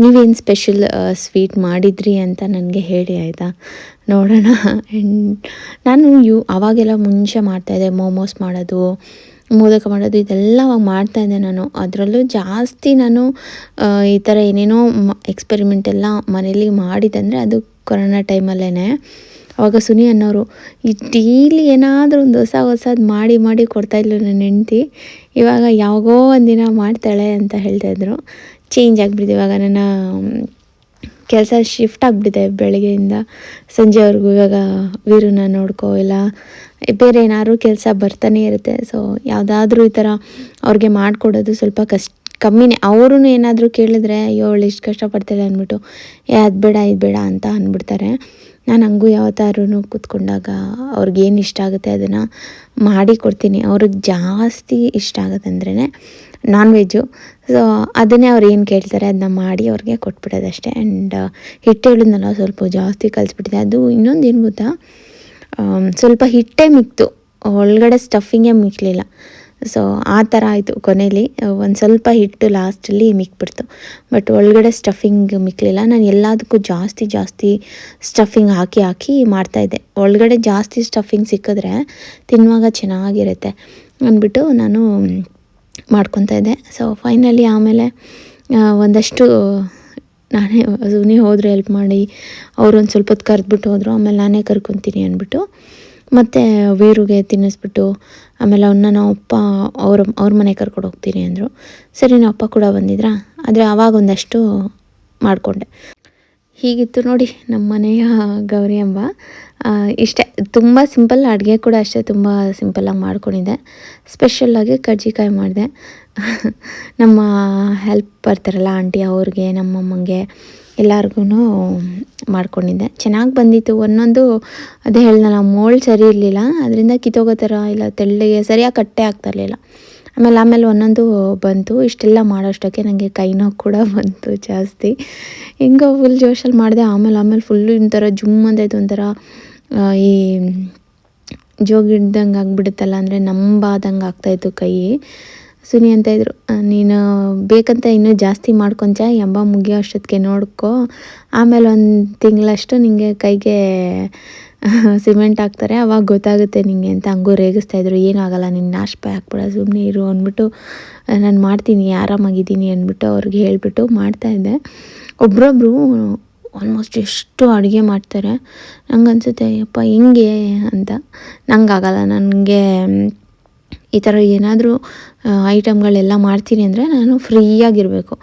ನೀವೇನು ಸ್ಪೆಷಲ್ ಸ್ವೀಟ್ ಮಾಡಿದ್ರಿ ಅಂತ ನನಗೆ ಹೇಳಿ ಆಯಿತಾ? ನೋಡೋಣ. ಆ್ಯಂಡ್ ನಾನು ಯು, ಅವಾಗೆಲ್ಲ ಮುಂಚೆ ಮಾಡ್ತಾಯಿದ್ದೆ ಮೋಮೋಸ್ ಮಾಡೋದು, ಮೋದಕ ಮಾಡೋದು, ಇದೆಲ್ಲ ಅವಾಗ ಮಾಡ್ತಾಯಿದ್ದೆ ನಾನು. ಅದರಲ್ಲೂ ಜಾಸ್ತಿ ನಾನು ಈ ಥರ ಏನೇನೋ ಎಕ್ಸ್ಪೆರಿಮೆಂಟ್ ಎಲ್ಲ ಮನೇಲಿ ಮಾಡಿದ್ದಂದರೆ ಅದು ಕೊರೋನಾ ಟೈಮಲ್ಲೇ ಅವಾಗ ಸುನಿ ಅನ್ನೋರು, ಈ ಡೈಲಿ ಏನಾದರೂ ಒಂದು ಹೊಸ ಹೊಸದು ಮಾಡಿ ಮಾಡಿ ಕೊಡ್ತಾಯಿದ್ಲು ನನ್ನ ಹೆಂಡ್ತಿ. ಇವಾಗ ಯಾವಾಗೋ ಒಂದಿನ ಮಾಡ್ತಾಳೆ ಅಂತ ಹೇಳ್ತಾಯಿದ್ರು ಚೇಂಜ್ ಆಗಿಬಿಟ್ಟಿದೆ. ಇವಾಗ ನನ್ನ ಕೆಲಸ ಶಿಫ್ಟ್ ಆಗಿಬಿಟ್ಟಿದೆ ಬೆಳಗ್ಗೆಯಿಂದ. ಸಂಜೆವರೆಗೂ ಇವಾಗ ವೀರನ್ನ ನೋಡ್ಕೋ ಇಲ್ಲ. ಬೇರೆ ಏನಾದರೂ ಕೆಲಸ ಬರ್ತಾನೆ ಇರುತ್ತೆ. ಸೊ ಯಾವುದಾದ್ರೂ ಈ ಥರ ಅವ್ರಿಗೆ ಮಾಡಿಕೊಡೋದು ಸ್ವಲ್ಪ ಕಷ್ಟ ಕಮ್ಮಿನೇ. ಅವರು ಏನಾದರೂ ಕೇಳಿದ್ರೆ, ಅಯ್ಯೋ, ಅವಳು ಇಷ್ಟು ಕಷ್ಟಪಡ್ತಾಳೆ ಅಂದ್ಬಿಟ್ಟು, ಏ, ಅದು ಬೇಡ, ಇದು ಬೇಡ ಅಂತ ಅಂದ್ಬಿಡ್ತಾರೆ ನಾನು ಹಂಗೂ ಯಾವತ್ತಾದ್ರೂ ಕೂತ್ಕೊಂಡಾಗ ಅವ್ರಿಗೇನು ಇಷ್ಟ ಆಗುತ್ತೆ ಅದನ್ನು ಮಾಡಿ ಕೊಡ್ತೀನಿ. ಅವ್ರಿಗೆ ಜಾಸ್ತಿ ಇಷ್ಟ ಆಗುತ್ತೆ ಅಂದ್ರೇ ನಾನ್ ವೆಜ್ಜು ಸೊ ಅದನ್ನೇ ಅವ್ರು ಏನು ಕೇಳ್ತಾರೆ ಅದನ್ನ ಮಾಡಿ ಅವ್ರಿಗೆ ಕೊಟ್ಬಿಡೋದು ಅಷ್ಟೇ ಆ್ಯಂಡ್ ಹಿಟ್ಟು ಹೇಳಿದ್ನಲ್ಲ ಸ್ವಲ್ಪ ಜಾಸ್ತಿ ಕಲಿಸ್ಬಿಟ್ಟಿದೆ. ಅದು ಇನ್ನೊಂದು ಏನು ಗೊತ್ತಾ? ಸ್ವಲ್ಪ ಹಿಟ್ಟೇ ಮಿಕ್ತು. ಒಳಗಡೆ ಸ್ಟಫಿಂಗೇ ಮಿಕ್ಕಲಿಲ್ಲ ಸೊ ಆ ಥರ ಆಯಿತು ಕೊನೆಯಲ್ಲಿ ಒಂದು ಸ್ವಲ್ಪ ಹಿಟ್ಟು ಲಾಸ್ಟಲ್ಲಿ ಮಿಕ್ಬಿಡ್ತು. ಬಟ್ ಒಳಗಡೆ ಸ್ಟಫಿಂಗ್ ಮಿಕ್ಕಲಿಲ್ಲ ನಾನು ಎಲ್ಲದಕ್ಕೂ ಜಾಸ್ತಿ ಜಾಸ್ತಿ ಸ್ಟಫಿಂಗ್ ಹಾಕಿ ಹಾಕಿ ಮಾಡ್ತಾಯಿದ್ದೆ ಒಳಗಡೆ ಜಾಸ್ತಿ ಸ್ಟಫಿಂಗ್ ಸಿಕ್ಕಿದ್ರೆ ತಿನ್ನುವಾಗ ಚೆನ್ನಾಗಿರುತ್ತೆ. ಅಂದ್ಬಿಟ್ಟು ನಾನು ಮಾಡ್ಕೊತಾ ಇದ್ದೆ. ಸೊ ಫೈನಲಿ ಆಮೇಲೆ ಒಂದಷ್ಟು ನಾನೇ ನೀವು ಹೋದರೆ ಹೆಲ್ಪ್ ಮಾಡಿ ಅವ್ರು ಒಂದು ಸ್ವಲ್ಪ ಹೊತ್ತು ಕರೆದ್ಬಿಟ್ಟು ಹೋದರು. ಆಮೇಲೆ ನಾನೇ ಕರ್ಕೊತೀನಿ ಅಂದ್ಬಿಟ್ಟು ಮತ್ತು ವೀರುಗೆ ತಿನ್ನಿಸ್ಬಿಟ್ಟು ಆಮೇಲೆ ಅವನ್ನ ನಾವು ಅಪ್ಪ ಅವ್ರ ಅವ್ರ ಮನೆ ಕರ್ಕೊಂಡು ಹೋಗ್ತೀನಿ ಅಂದರು. ಸರಿ ನಾವು ಅಪ್ಪ ಕೂಡ ಬಂದಿದ್ರಾ? ಆದರೆ ಆವಾಗ ಒಂದಷ್ಟು ಮಾಡಿಕೊಂಡೆ. ಹೀಗಿತ್ತು ನೋಡಿ ನಮ್ಮ ಮನೆಯ ಗೌರಿ ಆ, ಇಷ್ಟೇ, ತುಂಬ ಸಿಂಪಲ್ ಅಡುಗೆ ಕೂಡ ಅಷ್ಟೇ ತುಂಬ ಸಿಂಪಲ್ಲಾಗಿ ಮಾಡ್ಕೊಂಡಿದ್ದೆ. ಸ್ಪೆಷಲ್ಲಾಗಿ ಕಡ್ಜಿಕಾಯಿ ಮಾಡಿದೆ. ನಮ್ಮ ಹೆಲ್ಪ್ ಬರ್ತಾರಲ್ಲ ಆಂಟಿ ಅವ್ರಿಗೆ ನಮ್ಮಮ್ಮಂಗೆ ಎಲ್ಲರಿಗೂ ಮಾಡ್ಕೊಂಡಿದ್ದೆ. ಚೆನ್ನಾಗಿ ಬಂದಿತ್ತು. ಒಂದೊಂದು, ಅದೇ ಹೇಳ್ದಲ್ಲ ಮೋಳ್ ಸರಿ ಇರಲಿಲ್ಲ. ಅದರಿಂದ ಕಿತ್ತೋಗೋ ಥರ ಇಲ್ಲ, ತೆಳ್ಳಗೆ ಸರಿಯಾಗಿ ಕಟ್ಟೆ ಆಗ್ತಾ ಇರಲಿಲ್ಲ. ಆಮೇಲೆ ಆಮೇಲೆ ಒಂದೊಂದು ಬಂತು. ಇಷ್ಟೆಲ್ಲ ಮಾಡೋಷ್ಟಕ್ಕೆ ನನಗೆ ಕೈ ನೋವು ಕೂಡ ಬಂತು ಜಾಸ್ತಿ. ಹೆಂಗೋ ಫುಲ್ ಜೋಶಲ್ಲಿ ಮಾಡಿದೆ. ಆಮೇಲೆ ಆಮೇಲೆ ಫುಲ್ಲು ಒಂಥರ ಜುಮ್ ಅಂತೈತೆ ಒಂಥರ ಈ ಜೋಗಿಡ್ದಂಗೆ ಆಗಿಬಿಡುತ್ತಲ್ಲ ಅಂದರೆ ನಂಬಾದಂಗೆ ಆಗ್ತಾಯಿತ್ತು ಕೈ. ಸುನಿ ಅಂತ ಇದ್ರು ನೀನು ಬೇಕಂತ ಇನ್ನೂ ಜಾಸ್ತಿ ಮಾಡ್ಕೊಂಚ ಎಂಬ ಮುಗಿಯೋ ಅಷ್ಟೊತ್ತಿಗೆ ನೋಡ್ಕೊ. ಆಮೇಲೆ ಒಂದು ತಿಂಗಳಷ್ಟು ನಿಂಗೆ ಕೈಗೆ ಸಿಮೆಂಟ್ ಹಾಕ್ತಾರೆ, ಅವಾಗ ಗೊತ್ತಾಗುತ್ತೆ ನಿಂಗೆ ಅಂತ ಹಂಗೂ ರೇಗಿಸ್ತಾಯಿದ್ರು ಏನೂ ಆಗಲ್ಲ ನಿನ್ನ ನಾಶ ಪಾಯ್ ಹಾಕ್ಬಿಡ ಸುಮ್ಮನೆ ಇರು ಅಂದ್ಬಿಟ್ಟು ನಾನು ಮಾಡ್ತೀನಿ, ಆರಾಮಾಗಿದ್ದೀನಿ ಅಂದ್ಬಿಟ್ಟು ಅವ್ರಿಗೆ ಹೇಳಿಬಿಟ್ಟು ಮಾಡ್ತಾಯಿದ್ದೆ ಒಬ್ರೊಬ್ರು ಆಲ್ಮೋಸ್ಟ್ ಎಷ್ಟು ಅಡುಗೆ ಮಾಡ್ತಾರೆ. ನಂಗೆ ಅನ್ಸುತ್ತೆ ಅಯ್ಯಪ್ಪ ಹಿಂಗೆ ಅಂತ. ನಂಗೆ ಆಗಲ್ಲ. ನನಗೆ ಈ ಥರ ಏನಾದರೂ ಐಟಮ್ಗಳೆಲ್ಲ ಮಾಡ್ತೀನಿ ಅಂದರೆ ನಾನು ಫ್ರೀಯಾಗಿರಬೇಕು.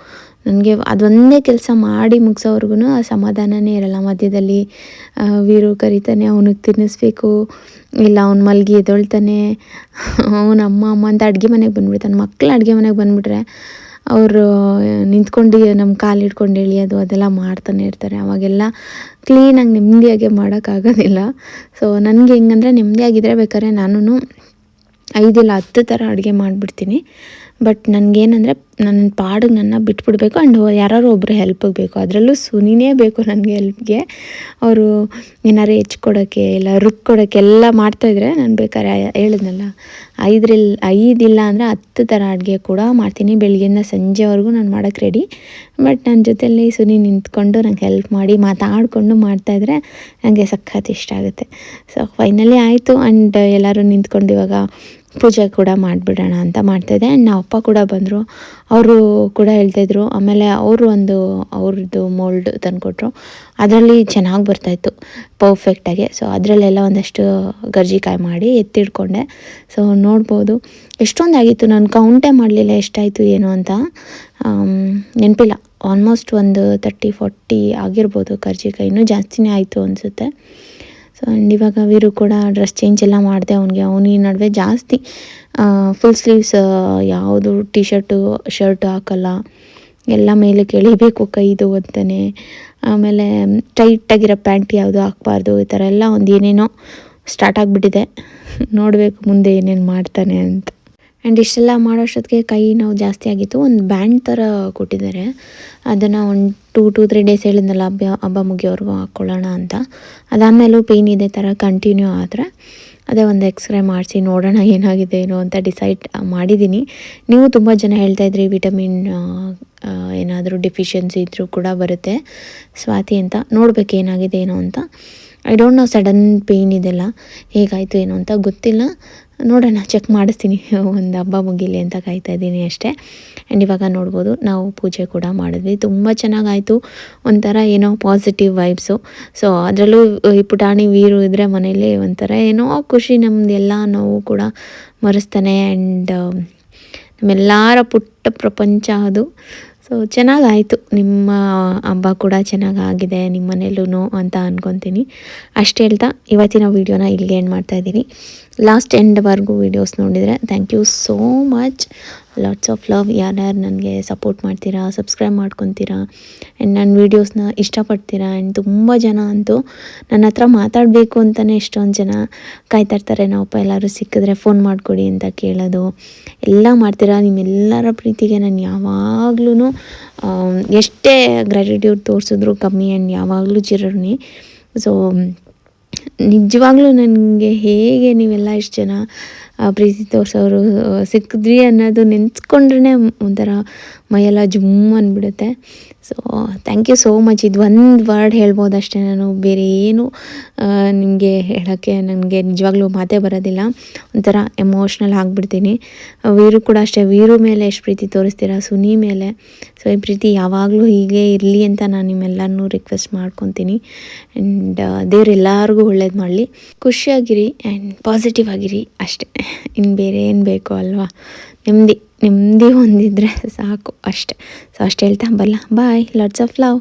ನನಗೆ ಅದೊಂದೇ ಕೆಲಸ ಮಾಡಿ ಮುಗಿಸೋವರೆಗೂ ಆ ಸಮಾಧಾನನೇ ಇರಲ್ಲ. ಮಧ್ಯದಲ್ಲಿ ವೀರು ಕರಿತಾನೆ, ಅವನಿಗೆ ತಿನ್ನಿಸ್ಬೇಕು. ಇಲ್ಲ, ಅವ್ನು ಮಲ್ಗಿ ಎದೊಳ್ತಾನೆ. ಅವನ ಅಮ್ಮ ಅಮ್ಮ ಅಂತ ಅಡುಗೆ ಮನೆಗೆ ಬಂದ್ಬಿಡ್ತಾನೆ. ಮಕ್ಕಳು ಅಡುಗೆ ಮನೆಗೆ ಬಂದುಬಿಟ್ರೆ ಅವರು ನಿಂತ್ಕೊಂಡು ನಮ್ಮ ಕಾಲು ಹಿಡ್ಕೊಂಡು ಎಳಿಯೋದು ಅದೆಲ್ಲ ಮಾಡ್ತಾನೆ ಇರ್ತಾರೆ. ಅವಾಗೆಲ್ಲ ಕ್ಲೀನಾಗಿ ನೆಮ್ಮದಿಯಾಗೆ ಮಾಡೋಕ್ಕಾಗೋದಿಲ್ಲ. ಸೊ ನನಗೆ ಹೆಂಗಂದ್ರೆ ನೆಮ್ಮದಿಯಾಗಿದ್ದರೆ ಬೇಕಾದ್ರೆ ನಾನು ಐದಿಲ್ಲ ಹತ್ತು ಥರ ಅಡುಗೆ ಮಾಡಿಬಿಡ್ತೀನಿ. ಬಟ್ ನನಗೇನಂದರೆ ನನ್ನ ಪಾಡಿಗೆ ನನ್ನ ಬಿಟ್ಬಿಡ್ಬೇಕು ಆ್ಯಂಡ್ ಯಾರು ಒಬ್ಬರು ಹೆಲ್ಪಿಗೆ ಬೇಕು. ಅದರಲ್ಲೂ ಸುನಿನೇ ಬೇಕು ನನಗೆ ಹೆಲ್ಪ್ಗೆ ಅವರು ಏನಾರು ಹೆಚ್ಕೊಡೋಕ್ಕೆ ಇಲ್ಲ ರುಬ್ಕೊಡೋಕ್ಕೆ ಎಲ್ಲ ಮಾಡ್ತಾಯಿದ್ರೆ ನಾನು ಬೇಕಾದ್ರೆ ಹೇಳಿದ್ನಲ್ಲ ಐದ್ರಲ್ಲಿ ಐದಿಲ್ಲ ಅಂದರೆ ಹತ್ತು ಥರ ಅಡುಗೆ ಕೂಡ ಮಾಡ್ತೀನಿ ಬೆಳಗ್ಗೆಯಿಂದ ಸಂಜೆವರೆಗೂ ನಾನು ಮಾಡೋಕ್ಕೆ ರೆಡಿ ಬಟ್ ನನ್ನ ಜೊತೆಯಲ್ಲಿ ಸುನಿ ನಿಂತ್ಕೊಂಡು ನಂಗೆ ಹೆಲ್ಪ್ ಮಾಡಿ ಮಾತಾಡಿಕೊಂಡು ಮಾಡ್ತಾಯಿದ್ರೆ ನನಗೆ ಸಖತ್ ಇಷ್ಟ ಆಗುತ್ತೆ. ಸೊ ಫೈನಲಿ ಆಯಿತು ಆ್ಯಂಡ್ ಎಲ್ಲರೂ ನಿಂತ್ಕೊಂಡು ಇವಾಗ ಪೂಜೆ ಕೂಡ ಮಾಡಿಬಿಡೋಣ ಅಂತ ಮಾಡ್ತಾಯಿದ್ದೆ ಆ್ಯಂಡ್ ನಾವು ಅಪ್ಪ ಕೂಡ ಬಂದರು. ಅವರು ಕೂಡ ಹೇಳ್ತಾಯಿದ್ರು ಆಮೇಲೆ ಅವರು ಒಂದು ಅವ್ರದ್ದು ಮೋಲ್ಡ್ ತಂದುಕೊಟ್ರು. ಅದರಲ್ಲಿ ಚೆನ್ನಾಗಿ ಬರ್ತಾಯಿತ್ತು ಪರ್ಫೆಕ್ಟಾಗಿ ಸೊ ಅದರಲ್ಲೆಲ್ಲ ಒಂದಷ್ಟು ಗರ್ಜಿಕಾಯಿ ಮಾಡಿ ಎತ್ತಿಡ್ಕೊಂಡೆ. ಸೊ ನೋಡ್ಬೋದು. ಎಷ್ಟೊಂದು ಆಗಿತ್ತು ನಾನು ಕೌಂಟೇ ಮಾಡಲಿಲ್ಲ ಎಷ್ಟಾಯಿತು, ಏನು ಅಂತ. ನೆನಪಿಲ್ಲ. ಆಲ್ಮೋಸ್ಟ್ ಒಂದು ತರ್ಟಿ ಫೋರ್ಟಿ ಆಗಿರ್ಬೋದು ಕರ್ಜಿಕಾಯಿ ಇನ್ನೂ ಜಾಸ್ತಿನೇ ಆಯಿತು ಅನಿಸುತ್ತೆ. ಸೊ ಆ್ಯಂಡ್ ಇವಾಗ ವೀರು ಕೂಡ ಡ್ರೆಸ್ ಚೇಂಜ್ ಎಲ್ಲ ಮಾಡಿದೆ ಅವನಿಗೆ. ಅವನು ಈ ನಡುವೆ ಜಾಸ್ತಿ ಫುಲ್ ಸ್ಲೀವ್ಸ್ ಯಾವುದು ಟಿ ಶರ್ಟು ಶರ್ಟ್ ಹಾಕಲ್ಲ. ಎಲ್ಲ ಮೇಲೆ ಕೇಳಿಬೇಕು ಕೈದು ಅಂತಾನೆ. ಆಮೇಲೆ ಟೈಟಾಗಿರೋ ಪ್ಯಾಂಟ್ ಯಾವುದು ಹಾಕ್ಬಾರ್ದು, ಈ ಥರ ಎಲ್ಲ ಒಂದು ಏನೇನೋ ಸ್ಟಾರ್ಟ್ ಆಗಿಬಿಟ್ಟಿದೆ. ನೋಡಬೇಕು ಮುಂದೆ ಏನೇನು ಮಾಡ್ತಾನೆ ಅಂತ. ಆ್ಯಂಡ್ ಇಷ್ಟೆಲ್ಲ ಮಾಡೋಷ್ಟೊತ್ತಿಗೆ ಕೈ ನೋವು ಜಾಸ್ತಿ ಆಗಿತ್ತು. ಒಂದು ಬ್ಯಾಂಡ್ ಥರ ಕೊಟ್ಟಿದ್ದಾರೆ. ಅದನ್ನು ಒಂದು ಟೂ ಟು ತ್ರೀ ಡೇಸ್ ಹೇಳಿದ್ನಲ್ಲ, ಹಬ್ಬ ಹಬ್ಬ ಮುಗಿಯೋರ್ಗೂ ಹಾಕ್ಕೊಳ್ಳೋಣ ಅಂತ. ಅದಾದಮೇಲೂ ಪೇಯ್ನ್ ಇದೇ ಥರ ಕಂಟಿನ್ಯೂ ಆದರೆ ಅದೇ ಒಂದು ಎಕ್ಸ್ರೇ ಮಾಡಿಸಿ ನೋಡೋಣ ಏನಾಗಿದೆ ಏನೋ ಅಂತ ಡಿಸೈಡ್ ಮಾಡಿದ್ದೀನಿ ನೀವು ತುಂಬ ಜನ ಹೇಳ್ತಾಯಿದ್ರಿ ವಿಟಮಿನ್ ಏನಾದರೂ ಡಿಫಿಷಿಯನ್ಸಿ ಇದ್ದರೂ ಕೂಡ ಬರುತ್ತೆ. ಸ್ವಾತಿ ಅಂತ, ನೋಡ್ಬೇಕು ಏನಾಗಿದೆ ಏನೋ ಅಂತ. I don't know sudden pain ಇದೆಲ್ಲ ಹೇಗಾಯಿತು ಏನೋ ಅಂತ ಗೊತ್ತಿಲ್ಲ. ನೋಡೋಣ ಚೆಕ್ ಮಾಡಿಸ್ತೀನಿ. ಒಂದು ಹಬ್ಬ ಮುಗಿಲಿ ಅಂತ ಕಾಯ್ತಾ ಇದ್ದೀನಿ ಅಷ್ಟೇ. ಆ್ಯಂಡ್ ಇವಾಗ ನೋಡ್ಬೋದು, ನಾವು ಪೂಜೆ ಕೂಡ ಮಾಡಿದ್ವಿ. ತುಂಬ ಚೆನ್ನಾಗಾಯಿತು. ಒಂಥರ ಏನೋ ಪಾಸಿಟಿವ್ ವೈಬ್ಸು ಸೊ ಅದರಲ್ಲೂ ಈ ಪುಟಾಣಿ ವೀರು ಇದ್ದರೆ ಮನೇಲಿ ಒಂಥರ ಏನೋ ಖುಷಿ ನಮ್ಮದೆಲ್ಲ ನೋವು ಕೂಡ ಮರೆಸ್ತಾನೆ. ಆ್ಯಂಡ್ ನಮ್ಮೆಲ್ಲರ ಪುಟ್ಟ ಪ್ರಪಂಚ ಅದು. ಸೊ ಚೆನ್ನಾಗಾಯಿತು. ನಿಮ್ಮ ಹಬ್ಬ ಕೂಡ ಚೆನ್ನಾಗಾಗಿದೆ ನಿಮ್ಮ ಮನೇಲೂ ಅಂತ ಅಂದ್ಕೊತೀನಿ ಅಷ್ಟು ಹೇಳ್ತಾ, ಇವತ್ತಿನ ವೀಡಿಯೋನ ಇಲ್ಲಿಗೆ ಎಂಡ್ ಮಾಡ್ತಾಯಿದ್ದೀನಿ ಲಾಸ್ಟ್ ಎಂಡ್ವರೆಗೂ ವೀಡಿಯೋಸ್ ನೋಡಿದರೆ thank you so much lots of love ಯಾರ್ಯಾರು ನನಗೆ ಸಪೋರ್ಟ್ ಮಾಡ್ತೀರಾ ಸಬ್ಸ್ಕ್ರೈಬ್ ಮಾಡ್ಕೊತೀರಾ ಆ್ಯಂಡ್ ನನ್ನ ವೀಡಿಯೋಸ್ನ ಇಷ್ಟಪಡ್ತೀರಾ ಆ್ಯಂಡ್ ತುಂಬ ಜನ ಅಂತೂ ನನ್ನ ಹತ್ರ ಮಾತಾಡಬೇಕು ಅಂತಲೇ ಎಷ್ಟೊಂದು ಜನ ಕಾಯ್ತಾ ಇರ್ತಾರೆ. ನಾವಪ್ಪ ಎಲ್ಲರೂ ಸಿಕ್ಕಿದ್ರೆ ಫೋನ್ ಮಾಡಿಕೊಡಿ ಅಂತ ಕೇಳೋದು. ಎಲ್ಲ ಮಾಡ್ತೀರಾ? ನಿಮ್ಮೆಲ್ಲರ ಪ್ರೀತಿಗೆ ನಾನು ಯಾವಾಗ್ಲೂ ಎಷ್ಟೇ ಗ್ರ್ಯಾಟಿಟ್ಯೂಡ್ ತೋರಿಸಿದ್ರು ಕಮ್ಮಿ ಆ್ಯಂಡ್ ಯಾವಾಗಲೂ ಚಿರಋಣಿ ಸೊ ನಿಜವಾಗ್ಲೂ ನನಗೆ ಹೇಗೆ ನೀವೆಲ್ಲ ಇಷ್ಟು ಜನ ಪ್ರೀತಿ ತೋರಿಸೋರು ಸಿಕ್ಕಿದ್ವಿ ಅನ್ನೋದು ನೆನೆಸ್ಕೊಂಡ್ರೆ ಒಂಥರ ಮೈಯೆಲ್ಲ ಜುಮ್ ಅಂದ್ಬಿಡುತ್ತೆ so thank you so much ಇದು ಒಂದು ವರ್ಡ್ ಹೇಳ್ಬೋದು ಅಷ್ಟೇ ನಾನು. ಬೇರೆ ಏನು ನಿಮಗೆ ಹೇಳೋಕ್ಕೆ ನನಗೆ ನಿಜವಾಗ್ಲೂ ಮಾತೇ ಬರೋದಿಲ್ಲ. ಒಂಥರ ಎಮೋಷ್ನಲ್ ಆಗಿಬಿಡ್ತೀನಿ. ವೀರು ಕೂಡ ಅಷ್ಟೇ. ವೀರು ಮೇಲೆ ಎಷ್ಟು ಪ್ರೀತಿ ತೋರಿಸ್ತೀರಾ? ಸುನಿ ಮೇಲೆ. ಸೊ ಈ ಪ್ರೀತಿ ಯಾವಾಗಲೂ ಹೀಗೆ ಇರಲಿ ಅಂತ ನಾನು ನಿಮ್ಮೆಲ್ಲರನ್ನೂ ರಿಕ್ವೆಸ್ಟ್ ಮಾಡ್ಕೊತೀನಿ. ಆ್ಯಂಡ್ ಎಲ್ಲರಿಗೂ ಒಳ್ಳೇದು ಮಾಡಲಿ. ಖುಷಿಯಾಗಿರಿ ಆ್ಯಂಡ್ ಪಾಸಿಟಿವ್ ಆಗಿರಿ ಅಷ್ಟೇ. ಇನ್ನು ಬೇರೆ ಏನು ಬೇಕು ಅಲ್ವಾ? ನೆಮ್ಮದಿ ನೆಮ್ಮದಿ ಹೊಂದಿದ್ರೆ ಸಾಕು ಅಷ್ಟೆ ಸೊ ಅಷ್ಟು ಹೇಳ್ತಾ ಬಲ್ಲ ಬಾಯ್ ಲಾಟ್ಸ್ ಆಫ್ ಲವ್